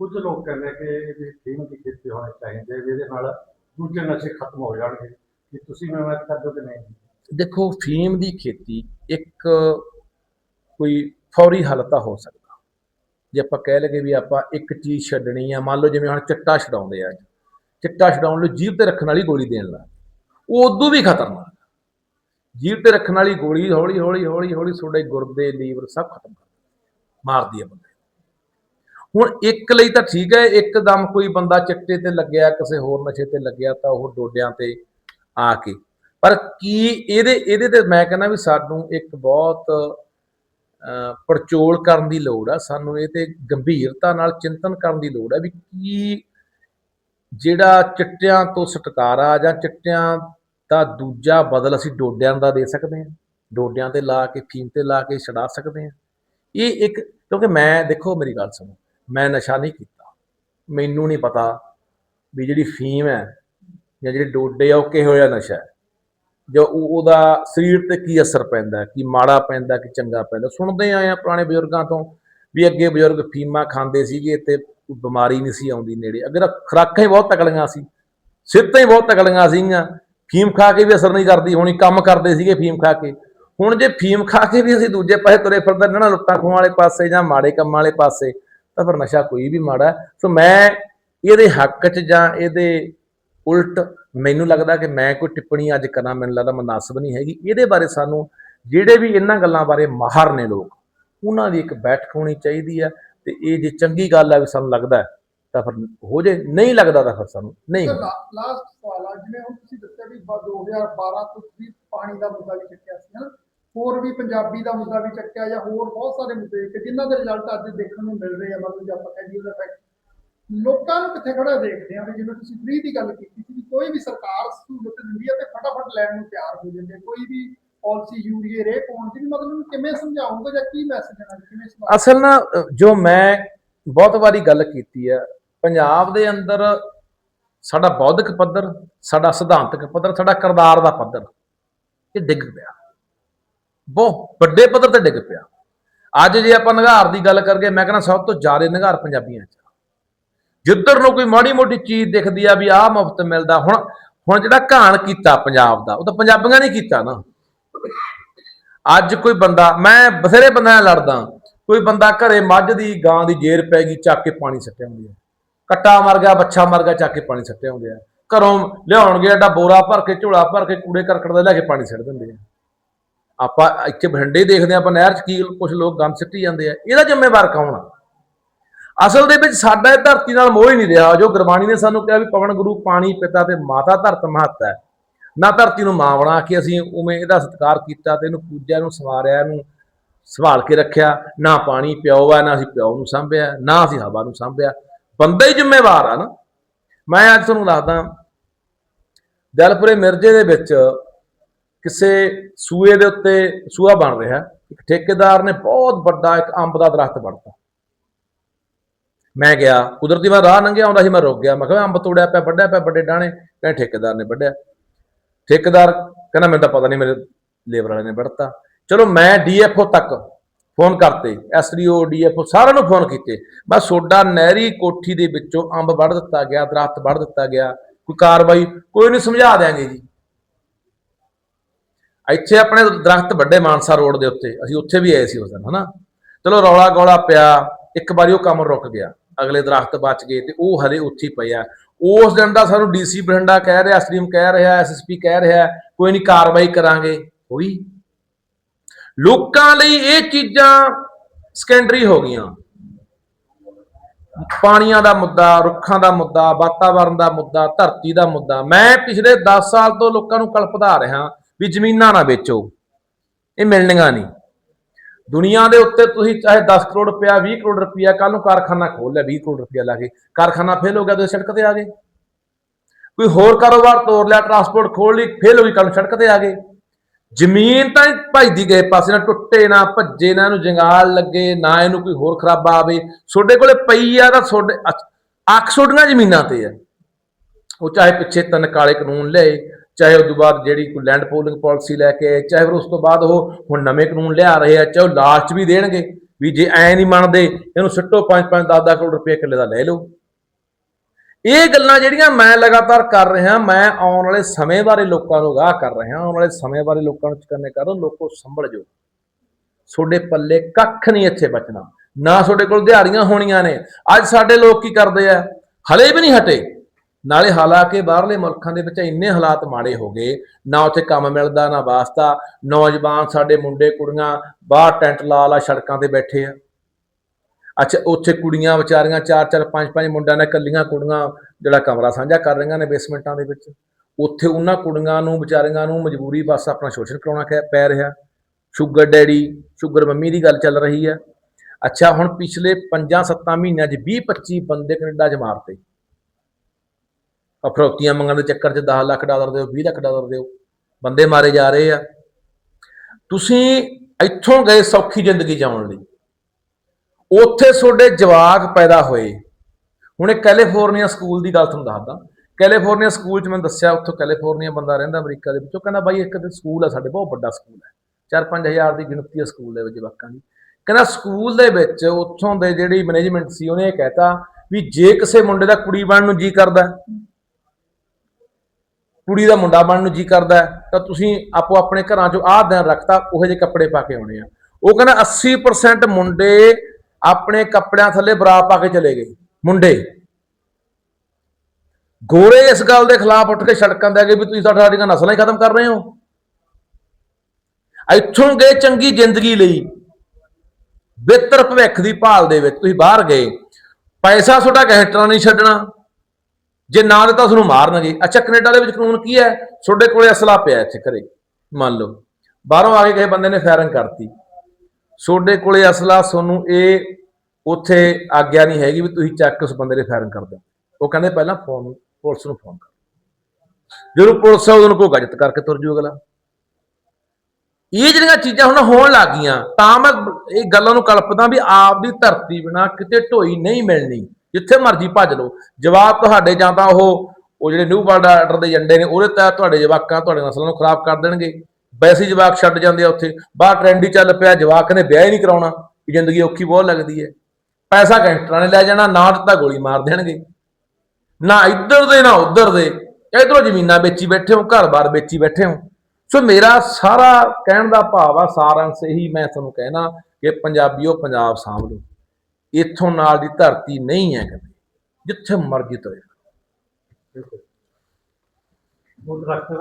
ਕੁਝ ਲੋਕ ਕਹਿੰਦੇ ਕਿ ਇਹਦੀ ਫੀਮ ਦੀ ਖੇਤੀ ਹੋਣੀ ਚਾਹੀਦੀ ਹੈ ਇਹਦੇ ਨਾਲ ਦੂਜੇ ਨਸ਼ੇ ਖਤਮ ਹੋ ਜਾਣਗੇ ਕਿ ਤੁਸੀਂ ਮੈਂ ਕਰ ਦੋ ਕਿ ਨਹੀਂ? ਦੇਖੋ ਫੀਮ ਦੀ ਖੇਤੀ ਇੱਕ ਕੋਈ ਫੌਰੀ ਹੱਲ ਤਾਂ ਹੋ ਸਕਦਾ। ਜੇ ਆਪਾਂ ਕਹਿ ਲਈਏ ਵੀ ਆਪਾਂ ਇੱਕ ਚੀਜ਼ ਛੱਡਣੀ ਆ, ਮੰਨ ਲਓ ਜਿਵੇਂ ਹੁਣ ਚਿੱਟਾ ਛਡਾਉਂਦੇ ਆ, ਚਿੱਟਾ ਛਡਾਉਣ ਲਈ ਜੀਭ ਤੇ ਰੱਖਣ ਵਾਲੀ ਗੋਲੀ ਦੇਣ ਲੱਗ ਉਹ ਉਦੋਂ ਵੀ ਖਤਰਨਾਕ ਆ। ਜੀਭ ਤੇ ਰੱਖਣ ਵਾਲੀ ਗੋਲੀ ਹੌਲੀ ਹੌਲੀ ਹੌਲੀ ਹੌਲੀ ਤੁਹਾਡੇ ਗੁਰਦੇ ਲੀਵਰ ਸਭ ਖਤਮ ਕਰ ਮਾਰਦੀ ਆ ਬੰਦੇ। ਹੁਣ ਇੱਕ ਲਈ ਤਾਂ ਠੀਕ ਹੈ, ਇੱਕਦਮ ਕੋਈ ਬੰਦਾ ਚਿੱਟੇ ਤੇ ਲੱਗਿਆ, ਕਿਸੇ ਹੋਰ ਨਸ਼ੇ ਤੇ ਲੱਗਿਆ ਤਾਂ ਉਹ ਡੋਡਿਆਂ ਤੇ ਆ ਕੇ। ਪਰ ਕੀ ਇਹਦੇ ਇਹਦੇ ਤੇ ਮੈਂ ਕਹਿੰਦਾ ਵੀ ਸਾਨੂੰ ਇੱਕ ਬਹੁਤ ਅਹ, ਪੜਚੋਲ ਕਰਨ ਦੀ ਲੋੜ ਆ। ਸਾਨੂੰ ਇਹ ਤੇ ਗੰਭੀਰਤਾ ਨਾਲ ਚਿੰਤਨ ਕਰਨ ਦੀ ਲੋੜ ਹੈ ਵੀ ਕੀ ਜਿਹੜਾ ਚਿੱਟਿਆਂ ਤੋਂ ਛੁਟਕਾਰਾ ਜਾਂ ਚਿੱਟਿਆਂ ਦਾ ਦੂਜਾ ਬਦਲ ਅਸੀਂ ਡੋਡਿਆਂ ਦਾ ਦੇ ਸਕਦੇ ਹਾਂ। ਡੋਡਿਆਂ ਤੇ ਲਾ ਕੇ ਫੀਮ ਤੇ ਲਾ ਕੇ ਛਡਾ ਸਕਦੇ ਹਾਂ। ਇਹ ਇੱਕ ਕਿਉਂਕਿ ਮੈਂ ਦੇਖੋ ਮੇਰੀ ਗੱਲ ਸੁਣੋ ਮੈਂ ਨਸ਼ਾ ਨਹੀਂ ਕੀਤਾ। ਮੈਨੂੰ ਨਹੀਂ ਪਤਾ ਵੀ ਜਿਹੜੀ ਫੀਮ ਹੈ ਜਾਂ ਜਿਹੜੇ ਡੋਡੇ ਆ ਉਹ ਕਿਹੋ ਜਿਹਾ ਨਸ਼ਾ ਹੈ। ਜੋ ਉਹ- ਉਹਦਾ ਸਰੀਰ ਤੇ ਕੀ ਅਸਰ ਪੈਂਦਾ ਹੈ, ਕੀ ਮਾੜਾ ਪੈਂਦਾ ਕਿ ਚੰਗਾ ਪੈਂਦਾ ਸੁਣਦੇ ਆਏ ਆ ਪੁਰਾਣੇ ਬਜ਼ੁਰਗਾਂ ਤੋਂ ਵੀ ਅੱਗੇ ਬਜ਼ੁਰਗ ਫੀਮਾ ਖਾਂਦੇ ਸੀਗੇ ਤੇ ਬਿਮਾਰੀ ਨਹੀਂ ਸੀ ਆਉਂਦੀ ਨੇੜੇ। ਅੱਗੇ ਤਾਂ ਖੁਰਾਕਾਂ ਹੀ ਬਹੁਤ ਤਕੜੀਆਂ ਸੀ ਸਿਹਤਾਂ ਹੀ ਬਹੁਤ ਤਕੜੀਆਂ ਸੀਗੀਆਂ। ਫੀਮ ਖਾ ਕੇ ਵੀ ਅਸਰ ਨਹੀਂ ਕਰਦੀ ਹੋਣੀ ਕੰਮ ਕਰਦੇ ਸੀਗੇ ਫੀਮ ਖਾ ਕੇ। ਹੁਣ ਜੇ ਫੀਮ ਖਾ ਕੇ ਵੀ ਅਸੀਂ ਦੂਜੇ ਪਾਸੇ ਤੁਰੇ ਫਿਰਦੇ ਨਾ ਲੁੱਟਾਂ ਖੋਹਾਂ ਵਾਲੇ ਪਾਸੇ ਜਾਂ ਮਾੜੇ ਕੰਮਾਂ ਵਾਲੇ ਪਾਸੇ ਤਾਂ ਫਿਰ ਨਸ਼ਾ ਕੋਈ ਵੀ ਮਾੜਾ ਸੋ ਮੈਂ ਇਹਦੇ ਹੱਕ 'ਚ ਜਾਂ ਇਹਦੇ ਉਲਟ ਮੈਨੂੰ ਲੱਗਦਾ ਕਿ ਮੈਂ ਕੋਈ ਟਿੱਪਣੀ ਅੱਜ ਕਰਾਂ ਮੈਨੂੰ ਲੱਗਦਾ ਮناسب ਨਹੀਂ ਹੈਗੀ। ਇਹਦੇ ਬਾਰੇ ਸਾਨੂੰ ਜਿਹੜੇ ਵੀ ਇਹਨਾਂ ਗੱਲਾਂ ਬਾਰੇ ਮਾਹਰ ਨੇ ਲੋਕ ਉਹਨਾਂ ਦੀ ਇੱਕ ਬੈਠਕ ਹੋਣੀ ਚਾਹੀਦੀ ਹੈ ਤੇ ਇਹ ਜੇ ਚੰਗੀ ਗੱਲ ਹੈ ਵੀ ਸਾਨੂੰ ਲੱਗਦਾ ਤਾਂ ਫਿਰ ਹੋ ਜੇ ਨਹੀਂ ਲੱਗਦਾ ਤਾਂ ਫਿਰ ਸਾਨੂੰ ਨਹੀਂ ਲਾਸਟ ਸਵਾਲ ਆ ਜਿਵੇਂ ਹੁਣ ਤੁਸੀਂ ਦੱਸਿਆ ਵੀ 2012 ਤੋਂ ਵੀ ਪਾਣੀ ਦਾ ਮੁੱਦਾ ਵੀ ਚੱਕਿਆ ਸੀ ਨਾ ਹੋਰ ਵੀ ਪੰਜਾਬੀ ਦਾ ਮੁੱਦਾ ਵੀ ਚੱਕਿਆ ਜਾਂ ਹੋਰ ਬਹੁਤ ਸਾਰੇ ਮੁੱਦੇ ਕਿ ਜਿਨ੍ਹਾਂ ਦੇ ਰਿਜ਼ਲਟ ਅੱਜ ਦੇਖਣ ਨੂੰ ਮਿਲ ਰਹੇ ਆ ਮਤਲਬ ਜੇ ਆਪਾਂ ਕਹੀਏ ਉਹਦਾ ਫੈਕਟ ਲੋਕਾਂ ਨੂੰ ਕਿੱਥੇ ਖੜਾ ਦੇਖਦੇ ਆ ਵੀ ਜਿਵੇਂ ਤੁਸੀਂ ਫ੍ਰੀ ਦੀ ਗੱਲ ਕੀਤੀ ਸੀ ਕੋਈ ਵੀ ਸਰਕਾਰ ਸਹੂਲਤ ਦਿੰਦੀ ਹੈ ਤੇ ਫਟਾਫਟ ਲੈਣ ਨੂੰ ਤਿਆਰ ਹੋ ਜਾਂਦੇ ਕੋਈ ਵੀ ਪਾਲਿਸੀ ਯੂਰੀਏ ਰੇ ਪਾਉਣ ਦੀ ਮਤਲਬ ਉਹਨੂੰ ਕਿਵੇਂ ਸਮਝਾਉਂਗੇ ਜਾਂ ਕੀ ਮੈਸੇਜ ਦੇਣਾ, ਕਿਵੇਂ ਸਮਝਾਉਂਗੇ ਅਸਲ ਨਾ ਜੋ ਮੈਂ ਬਹੁਤ ਵਾਰੀ ਗੱਲ ਕੀਤੀ ਹੈ ਪੰਜਾਬ ਦੇ ਅੰਦਰ ਸਾਡਾ ਬੌਧਿਕ ਪੱਧਰ, ਸਾਡਾ ਸਿਧਾਂਤਕ ਪੱਧਰ, ਸਾਡਾ ਕਿਰਦਾਰ ਦਾ ਪੱਧਰ ਇਹ ਡਿੱਗ ਪਿਆ। ਬਹੁਤ ਵੱਡੇ ਪੱਧਰ ਤੇ ਡਿੱਗ ਪਿਆ। ਅੱਜ ਜੇ ਆਪਾਂ ਨਿਗਾਰ ਦੀ ਗੱਲ ਕਰਕੇ ਮੈਂ ਕਹਿੰਦਾ ਸਭ ਤੋਂ ਜ਼ਿਆਦਾ ਨਿਗਾਰ ਪੰਜਾਬੀਆਂ 'ਚ ਜਿੱਧਰ ਨੂੰ ਕੋਈ ਮਾੜੀ ਮੋਟੀ ਚੀਜ਼ ਦਿਖਦੀ ਆ ਵੀ ਆਹ ਮੁਫਤ ਮਿਲਦਾ, ਹੁਣ ਹੁਣ ਜਿਹੜਾ ਘਾਣ ਕੀਤਾ ਪੰਜਾਬ ਦਾ, ਉਹ ਤਾਂ ਪੰਜਾਬੀਆਂ ਨੇ ਕੀਤਾ ਨਾ। ਅੱਜ ਕੋਈ ਬੰਦਾ, ਮੈਂ ਬਥੇਰੇ ਬੰਦਿਆਂ ਨਾਲ ਲੜਦਾ, ਕੋਈ ਬੰਦਾ ਘਰੇ ਮੱਝ ਦੀ ਗਾਂ ਦੀ ਜੇਰ ਪੈ ਗਈ, ਚੱਕ ਕੇ ਪਾਣੀ ਸੱਟਿਆ ਹੁੰਦੀ ਹੈ ਕੱਟਾ ਮਰ ਗਿਆ ਬੱਚਾ ਮਰ ਗਿਆ, ਚੱਕ ਕੇ ਪਾਣੀ ਸੱਟਿਆ ਹੁੰਦੇ ਆ। ਘਰੋਂ ਲਿਆਉਣਗੇ ਐਡਾ ਬੋਰਾ ਭਰ ਕੇ, ਝੋਲਾ ਭਰ ਕੇ, ਕੂੜੇ ਕਰਕਟ ਦਾ ਲੈ ਕੇ ਪਾਣੀ ਸੱਟ ਦਿੰਦੇ ਆ। ਆਪਾਂ ਇੱਥੇ ਬਠਿੰਡੇ ਦੇਖਦੇ ਆ, ਆਪਾਂ ਨਹਿਰ 'ਚ ਕੀ ਕੁਝ ਲੋਕ ਗੰਦ ਸਿੱਟੀ ਜਾਂਦੇ ਆ। ਇਹਦਾ ਜ਼ਿੰਮੇਵਾਰ ਕੌਣ ਆ? ਅਸਲ ਦੇ ਵਿੱਚ ਸਾਡਾ ਇਹ ਧਰਤੀ ਨਾਲ ਮੋਹ ਹੀ ਨਹੀਂ ਰਿਹਾ। ਜੋ ਗੁਰਬਾਣੀ ਨੇ ਸਾਨੂੰ ਕਿਹਾ ਵੀ ਪਵਨ ਗੁਰੂ, ਪਾਣੀ, ਪਿਤਾ ਤੇ ਮਾਤਾ ਧਰਤ ਮਹੱਤ ਹੈ। ਨਾ ਧਰਤੀ ਨੂੰ ਮਾਂ ਬਣਾ ਕੇ ਅਸੀਂ ਉਵੇਂ ਇਹਦਾ ਸਤਿਕਾਰ ਕੀਤਾ ਤੇ ਇਹਨੂੰ ਪੂਜਿਆ ਨੂੰ ਸਵਾਰਿਆ, ਇਹਨੂੰ ਸੰਭਾਲ ਕੇ ਰੱਖਿਆ। ਨਾ ਪਾਣੀ ਪਿਓ ਹੈ, ਨਾ ਅਸੀਂ ਪਿਓ ਨੂੰ ਸਾਂਭਿਆ, ਨਾ ਅਸੀਂ ਹਵਾ ਨੂੰ ਸਾਂਭਿਆ। ਬੰਦਾ ਹੀ ਜ਼ਿੰਮੇਵਾਰ ਆ ਨਾ। ਮੈਂ ਅੱਜ ਤੁਹਾਨੂੰ ਦੱਸਦਾ ਦਲਪੁਰੇ ਮਿਰਜੇ ਦੇ ਵਿੱਚ ਕਿਸੇ ਸੂਏ ਦੇ ਉੱਤੇ ਸੂਆ ਬਣ ਰਿਹਾ। ਇੱਕ ਠੇਕੇਦਾਰ ਨੇ ਬਹੁਤ ਵੱਡਾ ਇੱਕ ਅੰਬ ਦਾ ਦਰਖਤ ਵੜਤਾ ਮੈਂ ਗਿਆ, ਕੁਦਰਤੀ ਮੈਂ ਰਾਹ ਲੰਘਿਆ, ਆਉਂਦਾ ਸੀ ਮੈਂ ਰੁਕ ਗਿਆ। ਮੈਂ ਕਿਹਾ ਅੰਬ ਤੋੜਿਆ ਪਿਆ, ਵੱਢਿਆ ਪਿਆ, ਵੱਡੇ ਡਾਣੇ ਕਹਿੰਦੇ ਠੇਕੇਦਾਰ ਨੇ ਵੱਢਿਆ। ਠੇਕੇਦਾਰ ਕਹਿੰਦਾ ਮੈਨੂੰ ਤਾਂ ਪਤਾ ਨਹੀਂ, ਮੇਰੇ ਲੇਬਰ ਵਾਲੇ ਨੇ ਵੜਤਾ ਚਲੋ ਮੈਂ ਡੀਐਫਓ ਤੱਕ ਫੋਨ ਕਰਤੇ ਐਸਡੀਓ ਡੀਐਫਓ ਸਾਰਿਆਂ ਨੂੰ ਫੋਨ ਕੀਤੇ। ਬਸ ਸੋਡਾ ਨਹਿਰੀ ਕੋਠੀ ਦੇ ਵਿੱਚੋਂ ਅੰਬ ਵੱਢ ਦਿੱਤਾ ਗਿਆ, ਦਰਖਤ ਵੱਢ ਦਿੱਤਾ ਗਿਆ। ਕੋਈ ਕਾਰਵਾਈ, ਕੋਈ ਨਹੀਂ ਸਮਝਾ ਦਿਆਂਗੇ ਜੀ। ਇੱਥੇ ਆਪਣੇ ਦਰਖਤ ਵੱਡੇ ਮਾਨਸਾ ਰੋਡ ਦੇ ਉੱਤੇ। ਅਸੀਂ ਉੱਥੇ ਵੀ ਆਏ ਸੀ ਉਸ ਦਿਨ, ਹਨਾ? ਚਲੋ ਰੌਲਾ ਗੋਲਾ ਪਿਆ, ਇੱਕ ਵਾਰੀ ਉਹ ਕੰਮ ਰੁਕ ਗਿਆ। ਅਗਲੇ ਦਰਖਤ ਬਚ ਗਏ ਤੇ ਉਹ ਹਲੇ ਉੱਥੇ ਹੀ ਪਿਆ ਉਸ ਦਿਨ ਦਾ ਸਾਨੂੰ ਡੀਸੀ ਬਠਿੰਡਾ ਕਹਿ ਰਿਹਾ, ਐਸਡੀਐਮ ਕਹਿ ਰਿਹਾ ਐਸਐਸਪੀ ਕਹਿ ਰਿਹਾ, ਕੋਈ ਨਹੀਂ ਕਾਰਵਾਈ ਕਰਾਂਗੇ। ਹੋਈ। ਲੋਕਾਂ ਲਈ ਇਹ ਚੀਜ਼ਾਂ ਸੈਕੰਡਰੀ ਹੋ ਗਈਆਂ। ਪਾਣੀਆਂ ਦਾ ਮੁੱਦਾ, ਰੁੱਖਾਂ ਦਾ ਮੁੱਦਾ ਵਾਤਾਵਰਣ ਦਾ ਮੁੱਦਾ, ਧਰਤੀ ਦਾ ਮੁੱਦਾ। ਮੈਂ ਪਿਛਲੇ 10 ਸਾਲ ਤੋਂ ਲੋਕਾਂ ਨੂੰ ਕਲਪਦਾ ਰਿਹਾ ਵੀ ਜ਼ਮੀਨਾਂ ਨਾ ਵੇਚੋ। ਇਹ ਮਿਲਣੀਆਂ ਨਹੀਂ। ਦੁਨੀਆ ਦੇ ਉੱਤੇ ਤੁਸੀਂ ਚਾਹੇ 10 ਕਰੋੜ ਰੁਪਇਆ 20 ਕਰੋੜ ਰੁਪਇਆ ਕੱਲ ਨੂੰ ਕਾਰਖਾਨਾ ਖੋਲ ਲਿਆ 20 ਕਰੋੜ ਰੁਪਇਆ ਲਾ ਕੇ। ਕਾਰਖਾਨਾ ਫੇਲ ਹੋ ਗਿਆ ਤੁਸੀਂ ਸੜਕ ਤੇ ਆ ਗਏ। ਕੋਈ ਹੋਰ ਕਾਰੋਬਾਰ ਤੋੜ ਲਿਆ ਟਰਾਂਸਪੋਰਟ ਖੋਲ ਲਈ ਫੇਲ ਹੋ ਗਈ ਕੱਲ ਨੂੰ ਸੜਕ ਤੇ ਆ ਗਏ। ਜ਼ਮੀਨ ਤਾਂ ਭਜਦੀ ਗਏ ਪਾਸੇ, ਨਾ ਟੁੱਟੇ, ਨਾ ਭੱਜੇ, ਨਾ ਇਹਨੂੰ ਜੰਗਾਲ ਲੱਗੇ, ਨਾ ਇਹਨੂੰ ਕੋਈ ਹੋਰ ਖਰਾਬਾ ਆਵੇ। ਤੁਹਾਡੇ ਕੋਲੇ ਪਈ ਆ ਤਾਂ ਤੁਹਾਡੇ ਅੱਖ ਛੋਡੀਆਂ ਜ਼ਮੀਨਾਂ ਤੇ ਆ। ਉਹ ਚਾਹੇ ਪਿੱਛੇ ਤਿੰਨ ਕਾਲੇ ਕਾਨੂੰਨ ਲਏ ਚਾਹੇ ਉਸ ਤੋਂ ਬਾਅਦ ਜਿਹੜੀ ਕੋਈ ਲੈਂਡ ਪੂਲਿੰਗ ਪਾਲਿਸੀ ਲੈ ਕੇ ਚਾਹੇ ਫਿਰ ਉਸ ਤੋਂ ਬਾਅਦ ਉਹ ਹੁਣ ਨਵੇਂ ਕਾਨੂੰਨ ਲਿਆ ਰਹੇ ਆ, ਚਾਹੇ ਉਹ ਲਾਲਚ ਵੀ ਦੇਣਗੇ, ਵੀ ਜੇ ਐ ਨਹੀਂ ਮੰਨਦੇ, ਇਹਨੂੰ ਸਿੱਟੋ 5-5 10-10 ਕਰੋੜ ਰੁਪਏ ਕਿੱਲੇ ਦਾ ਲੈ ਲਓ। ਇਹ ਗੱਲਾਂ ਜਿਹੜੀਆਂ ਮੈਂ ਲਗਾਤਾਰ ਕਰ ਰਿਹਾ, ਮੈਂ ਆਉਣ ਵਾਲੇ ਸਮੇਂ ਬਾਰੇ ਲੋਕਾਂ ਨੂੰ ਅਗਾਹ ਕਰ ਰਿਹਾ, ਆਉਣ ਵਾਲੇ ਸਮੇਂ ਬਾਰੇ ਲੋਕਾਂ ਨੂੰ ਚਕੰਨੇ ਕਰ ਲੋਕੋ ਸੰਭਲ ਜਾਓ। ਤੁਹਾਡੇ ਪੱਲੇ ਕੱਖ ਨਹੀਂ ਇੱਥੇ ਬਚਣਾ। ਨਾ ਤੁਹਾਡੇ ਕੋਲ ਦਿਹਾੜੀਆਂ ਹੋਣੀਆਂ ਨੇ। ਅੱਜ ਸਾਡੇ ਲੋਕ ਕੀ ਕਰਦੇ ਆ? ਹਲੇ ਵੀ ਨਹੀਂ ਹਟੇ। ਨਾਲੇ ਹਾਲਾਂਕਿ ਬਾਹਰਲੇ ਮੁਲਕਾਂ ਦੇ ਵਿੱਚ ਇੰਨੇ ਹਾਲਾਤ ਮਾੜੇ ਹੋ ਗਏ, ਨਾ ਉੱਥੇ ਕੰਮ ਮਿਲਦਾ, ਨਾ ਵਾਸਤਾ, ਨੌਜਵਾਨ ਸਾਡੇ ਮੁੰਡੇ, ਕੁੜੀਆਂ ਬਾਹਰ ਟੈਂਟ ਲਾ ਲਾ ਸੜਕਾਂ ਤੇ ਬੈਠੇ ਆ। ਅੱਛਾ, ਉੱਥੇ ਕੁੜੀਆਂ ਵਿਚਾਰੀਆਂ ਚਾਰ ਚਾਰ, ਪੰਜ ਪੰਜ ਮੁੰਡਿਆਂ ਨੇ ਇਕੱਲੀਆਂ ਕੁੜੀਆਂ ਜਿਹੜਾ ਕਮਰਾ ਸਾਂਝਾ ਕਰ ਰਹੀਆਂ ਨੇ ਬੇਸਮੈਂਟਾਂ ਦੇ ਵਿੱਚ। ਉੱਥੇ ਉਹਨਾਂ ਕੁੜੀਆਂ ਨੂੰ, ਵਿਚਾਰੀਆਂ ਨੂੰ ਮਜਬੂਰੀ ਬਸ ਆਪਣਾ ਸ਼ੋਸ਼ਣ ਕਰਾਉਣਾ ਖੈ- ਪੈ ਰਿਹਾ। ਸ਼ੂਗਰ ਡੈਡੀ, ਸ਼ੂਗਰ ਮੰਮੀ ਦੀ ਗੱਲ ਚੱਲ ਰਹੀ ਹੈ। ਅੱਛਾ, ਹੁਣ ਪਿਛਲੇ 5-7 ਮਹੀਨਿਆਂ 'ਚ 20-25 ਬੰਦੇ ਕੈਨੇਡਾ 'ਚ ਮਾਰਤੇ। ਅਫਰੋਤੀਆਂ ਮੰਗਣ ਦੇ ਚੱਕਰ 'ਚ 10 ਲੱਖ ਡਾਲਰ ਦਿਓ 20 ਲੱਖ ਡਾਲਰ ਦਿਓ। ਬੰਦੇ ਮਾਰੇ ਜਾ ਰਹੇ ਆ। ਤੁਸੀਂ ਇੱਥੋਂ ਗਏ ਸੌਖੀ ਜ਼ਿੰਦਗੀ ਜਿਉਣ ਲਈ। ਉੱਥੇ ਤੁਹਾਡੇ ਜਵਾਕ ਪੈਦਾ ਹੋਏ। ਹੁਣ ਇਹ ਕੈਲੀਫੋਰਨੀਆ ਸਕੂਲ ਦੀ ਗੱਲ ਤੁਹਾਨੂੰ ਦੱਸਦਾ। ਕੈਲੀਫੋਰਨੀਆ ਸਕੂਲ 'ਚ ਮੈਂ ਦੱਸਿਆ, ਉੱਥੋਂ ਕੈਲੀਫੋਰਨੀਆ ਬੰਦਾ ਰਹਿੰਦਾ ਅਮਰੀਕਾ ਦੇ ਵਿੱਚ। ਉਹ ਕਹਿੰਦਾ ਬਾਈ, ਇੱਕ ਤੇ ਸਕੂਲ ਆ ਸਾਡੇ, ਬਹੁਤ ਵੱਡਾ ਸਕੂਲ ਹੈ। 4-5000 ਦੀ ਗਿਣਤੀ ਹੈ ਸਕੂਲ ਦੇ ਵਿੱਚ ਜਵਾਕਾਂ ਦੀ। ਕਹਿੰਦਾ ਸਕੂਲ ਦੇ ਵਿੱਚ ਉੱਥੋਂ ਦੇ ਜਿਹੜੀ ਮੈਨੇਜਮੈਂਟ ਸੀ, ਉਹਨੇ ਇਹ ਕਹਿਤਾ ਵੀ ਜੇ ਕਿਸੇ ਮੁੰਡੇ ਦਾ ਕੁੜੀ ਬਣਨ ਨੂੰ ਜੀ ਕਰਦਾ ਕੁੜੀ ਦਾ ਮੁੰਡਾ ਬਣਨ ਨੂੰ ਜੀ ਕਰਦਾ ਤਾਂ ਤੁਸੀਂ ਆਪੋ ਆਪਣੇ ਘਰਾਂ 'ਚੋਂ ਆਹ ਦਿਨ ਰੱਖਤਾ, ਉਹੋ ਜਿਹੇ ਕੱਪੜੇ ਪਾ ਕੇ ਆਉਣੇ ਆ। ਉਹ ਕਹਿੰਦਾ 80% ਮੁੰਡੇ ਆਪਣੇ ਕੱਪੜਿਆਂ ਥੱਲੇ ਬਰਾ ਪਾ ਕੇ ਚਲੇ ਗਏ, ਮੁੰਡੇ। ਗੋਰੇ ਇਸ ਗੱਲ ਦੇ ਖਿਲਾਫ ਉੱਠ ਕੇ ਸੜਕਾਂ ਦੇ ਗਏ ਵੀ ਤੁਸੀਂ ਸਾਡਾ- ਸਾਡੀਆਂ ਨਸਲਾਂ ਹੀ ਖਤਮ ਕਰ ਰਹੇ ਹੋ। ਇੱਥੋਂ ਗਏ ਚੰਗੀ ਜ਼ਿੰਦਗੀ ਲਈ, ਬਿਹਤਰ ਭਵਿੱਖ ਦੀ ਭਾਲ ਦੇ ਵਿੱਚ ਤੁਸੀਂ ਬਾਹਰ ਗਏ। ਪੈਸਾ ਤੁਹਾਡਾ ਗੈਂਗਸਟਰਾਂ ਨਹੀਂ ਛੱਡਣਾ। ਜੇ ਨਾ ਦਿੱਤਾ ਤੁਹਾਨੂੰ ਮਾਰਨਗੇ ਅੱਛਾ, ਕੈਨੇਡਾ ਦੇ ਵਿੱਚ ਕਾਨੂੰਨ ਕੀ ਹੈ? ਤੁਹਾਡੇ ਕੋਲੇ ਅਸਲਾ ਪਿਆ ਇੱਥੇ ਘਰੇ। ਮੰਨ ਲਓ। ਬਾਹਰੋਂ ਆ ਕੇ ਕਿਸੇ ਬੰਦੇ ਨੇ ਫਾਇਰਿੰਗ ਕਰਤੀ। ਤੁਹਾਡੇ ਕੋਲੇ ਅਸਲਾ, ਤੁਹਾਨੂੰ ਇਹ ਉੱਥੇ ਆਗਿਆ ਨਹੀਂ ਹੈਗੀ ਵੀ ਤੁਸੀਂ ਚੱਕ ਕੇ ਉਸ ਬੰਦੇ ਦੇ ਫਾਇਰਿੰਗ ਕਰ ਦਿਓ ਉਹ ਕਹਿੰਦੇ ਪਹਿਲਾਂ ਫੋਨ, ਪੁਲਿਸ ਨੂੰ ਫੋਨ ਕਰ। ਜਦੋਂ ਪੁਲਿਸ ਆ ਉਹਨੂੰ ਕੋਈ ਗਜਤ ਕਰਕੇ ਤੁਰ ਜੂ ਅਗਲਾ। ਇਹ ਜਿਹੜੀਆਂ ਚੀਜ਼ਾਂ ਹੁਣ ਹੋਣ ਲੱਗ ਗਈਆਂ ਤਾਂ ਮੈਂ ਇਹ ਗੱਲਾਂ ਨੂੰ ਕਲਪਦਾ ਵੀ ਆਪ ਦੀ ਧਰਤੀ ਬਿਨਾ ਕਿਤੇ ਢੋਈ ਨਹੀਂ ਮਿਲਣੀ। ਜਿੱਥੇ ਮਰਜ਼ੀ ਭੱਜ ਲਓ। ਜਵਾਬ ਤੁਹਾਡੇ ਜਾਂ ਤਾਂ ਉਹ ਉਹ ਜਿਹੜੇ ਨਿਊ ਵਰਲਡ ਆਰਡਰ ਦੇ ਏਜੰਡੇ ਨੇ, ਉਹਦੇ ਤਹਿਤ ਤੁਹਾਡੇ ਜਵਾਕਾਂ ਤੁਹਾਡੇ ਨਸਲਾਂ ਨੂੰ ਖਰਾਬ ਕਰ ਦੇਣਗੇ। ਵੈਸੇ ਜਵਾਕ ਛੱਡ ਜਾਂਦੇ ਆ ਉੱਥੇ। ਬਾਹਰ ਟ੍ਰੈਂਡ ਹੀ ਚੱਲ ਪਿਆ, ਜਵਾਕ ਨੇ ਵਿਆਹ ਹੀ ਨਹੀਂ ਕਰਾਉਣਾ। ਵੀ ਜ਼ਿੰਦਗੀ ਔਖੀ ਬਹੁਤ ਲੱਗਦੀ ਹੈ। ਪੈਸਾ ਗੈਂਗਸਟਰਾਂ ਨੇ ਲੈ ਜਾਣਾ, ਨਾ ਦਿੱਤਾ ਗੋਲੀ ਮਾਰ ਦੇਣਗੇ। ਨਾ ਇੱਧਰ ਦੇ, ਨਾ ਉੱਧਰ ਦੇ। ਇਧਰੋਂ ਜ਼ਮੀਨਾਂ ਵੇਚੀ ਬੈਠੇ ਹੋ, ਘਰ-ਬਾਰ ਵੇਚੀ ਬੈਠੇ ਹੋ। ਸੋ ਮੇਰਾ ਸਾਰਾ ਕਹਿਣ ਦਾ ਭਾਵ ਆ, ਸਾਰਾਂਸ਼ ਇਹੀ ਮੈਂ ਤੁਹਾਨੂੰ ਕਹਿਣਾ ਕਿ ਪੰਜਾਬੀਓ ਪੰਜਾਬ ਸਾਂਭ ਲਓ। ਇੱਥੋਂ ਨਾਲ ਦੀ ਧਰਤੀ ਨਹੀਂ ਹੈ ਕਦੇ ਜਿੱਥੇ ਮਰਜ਼ੀ ਤੋਏ ਉਹ ਦਰਖਤ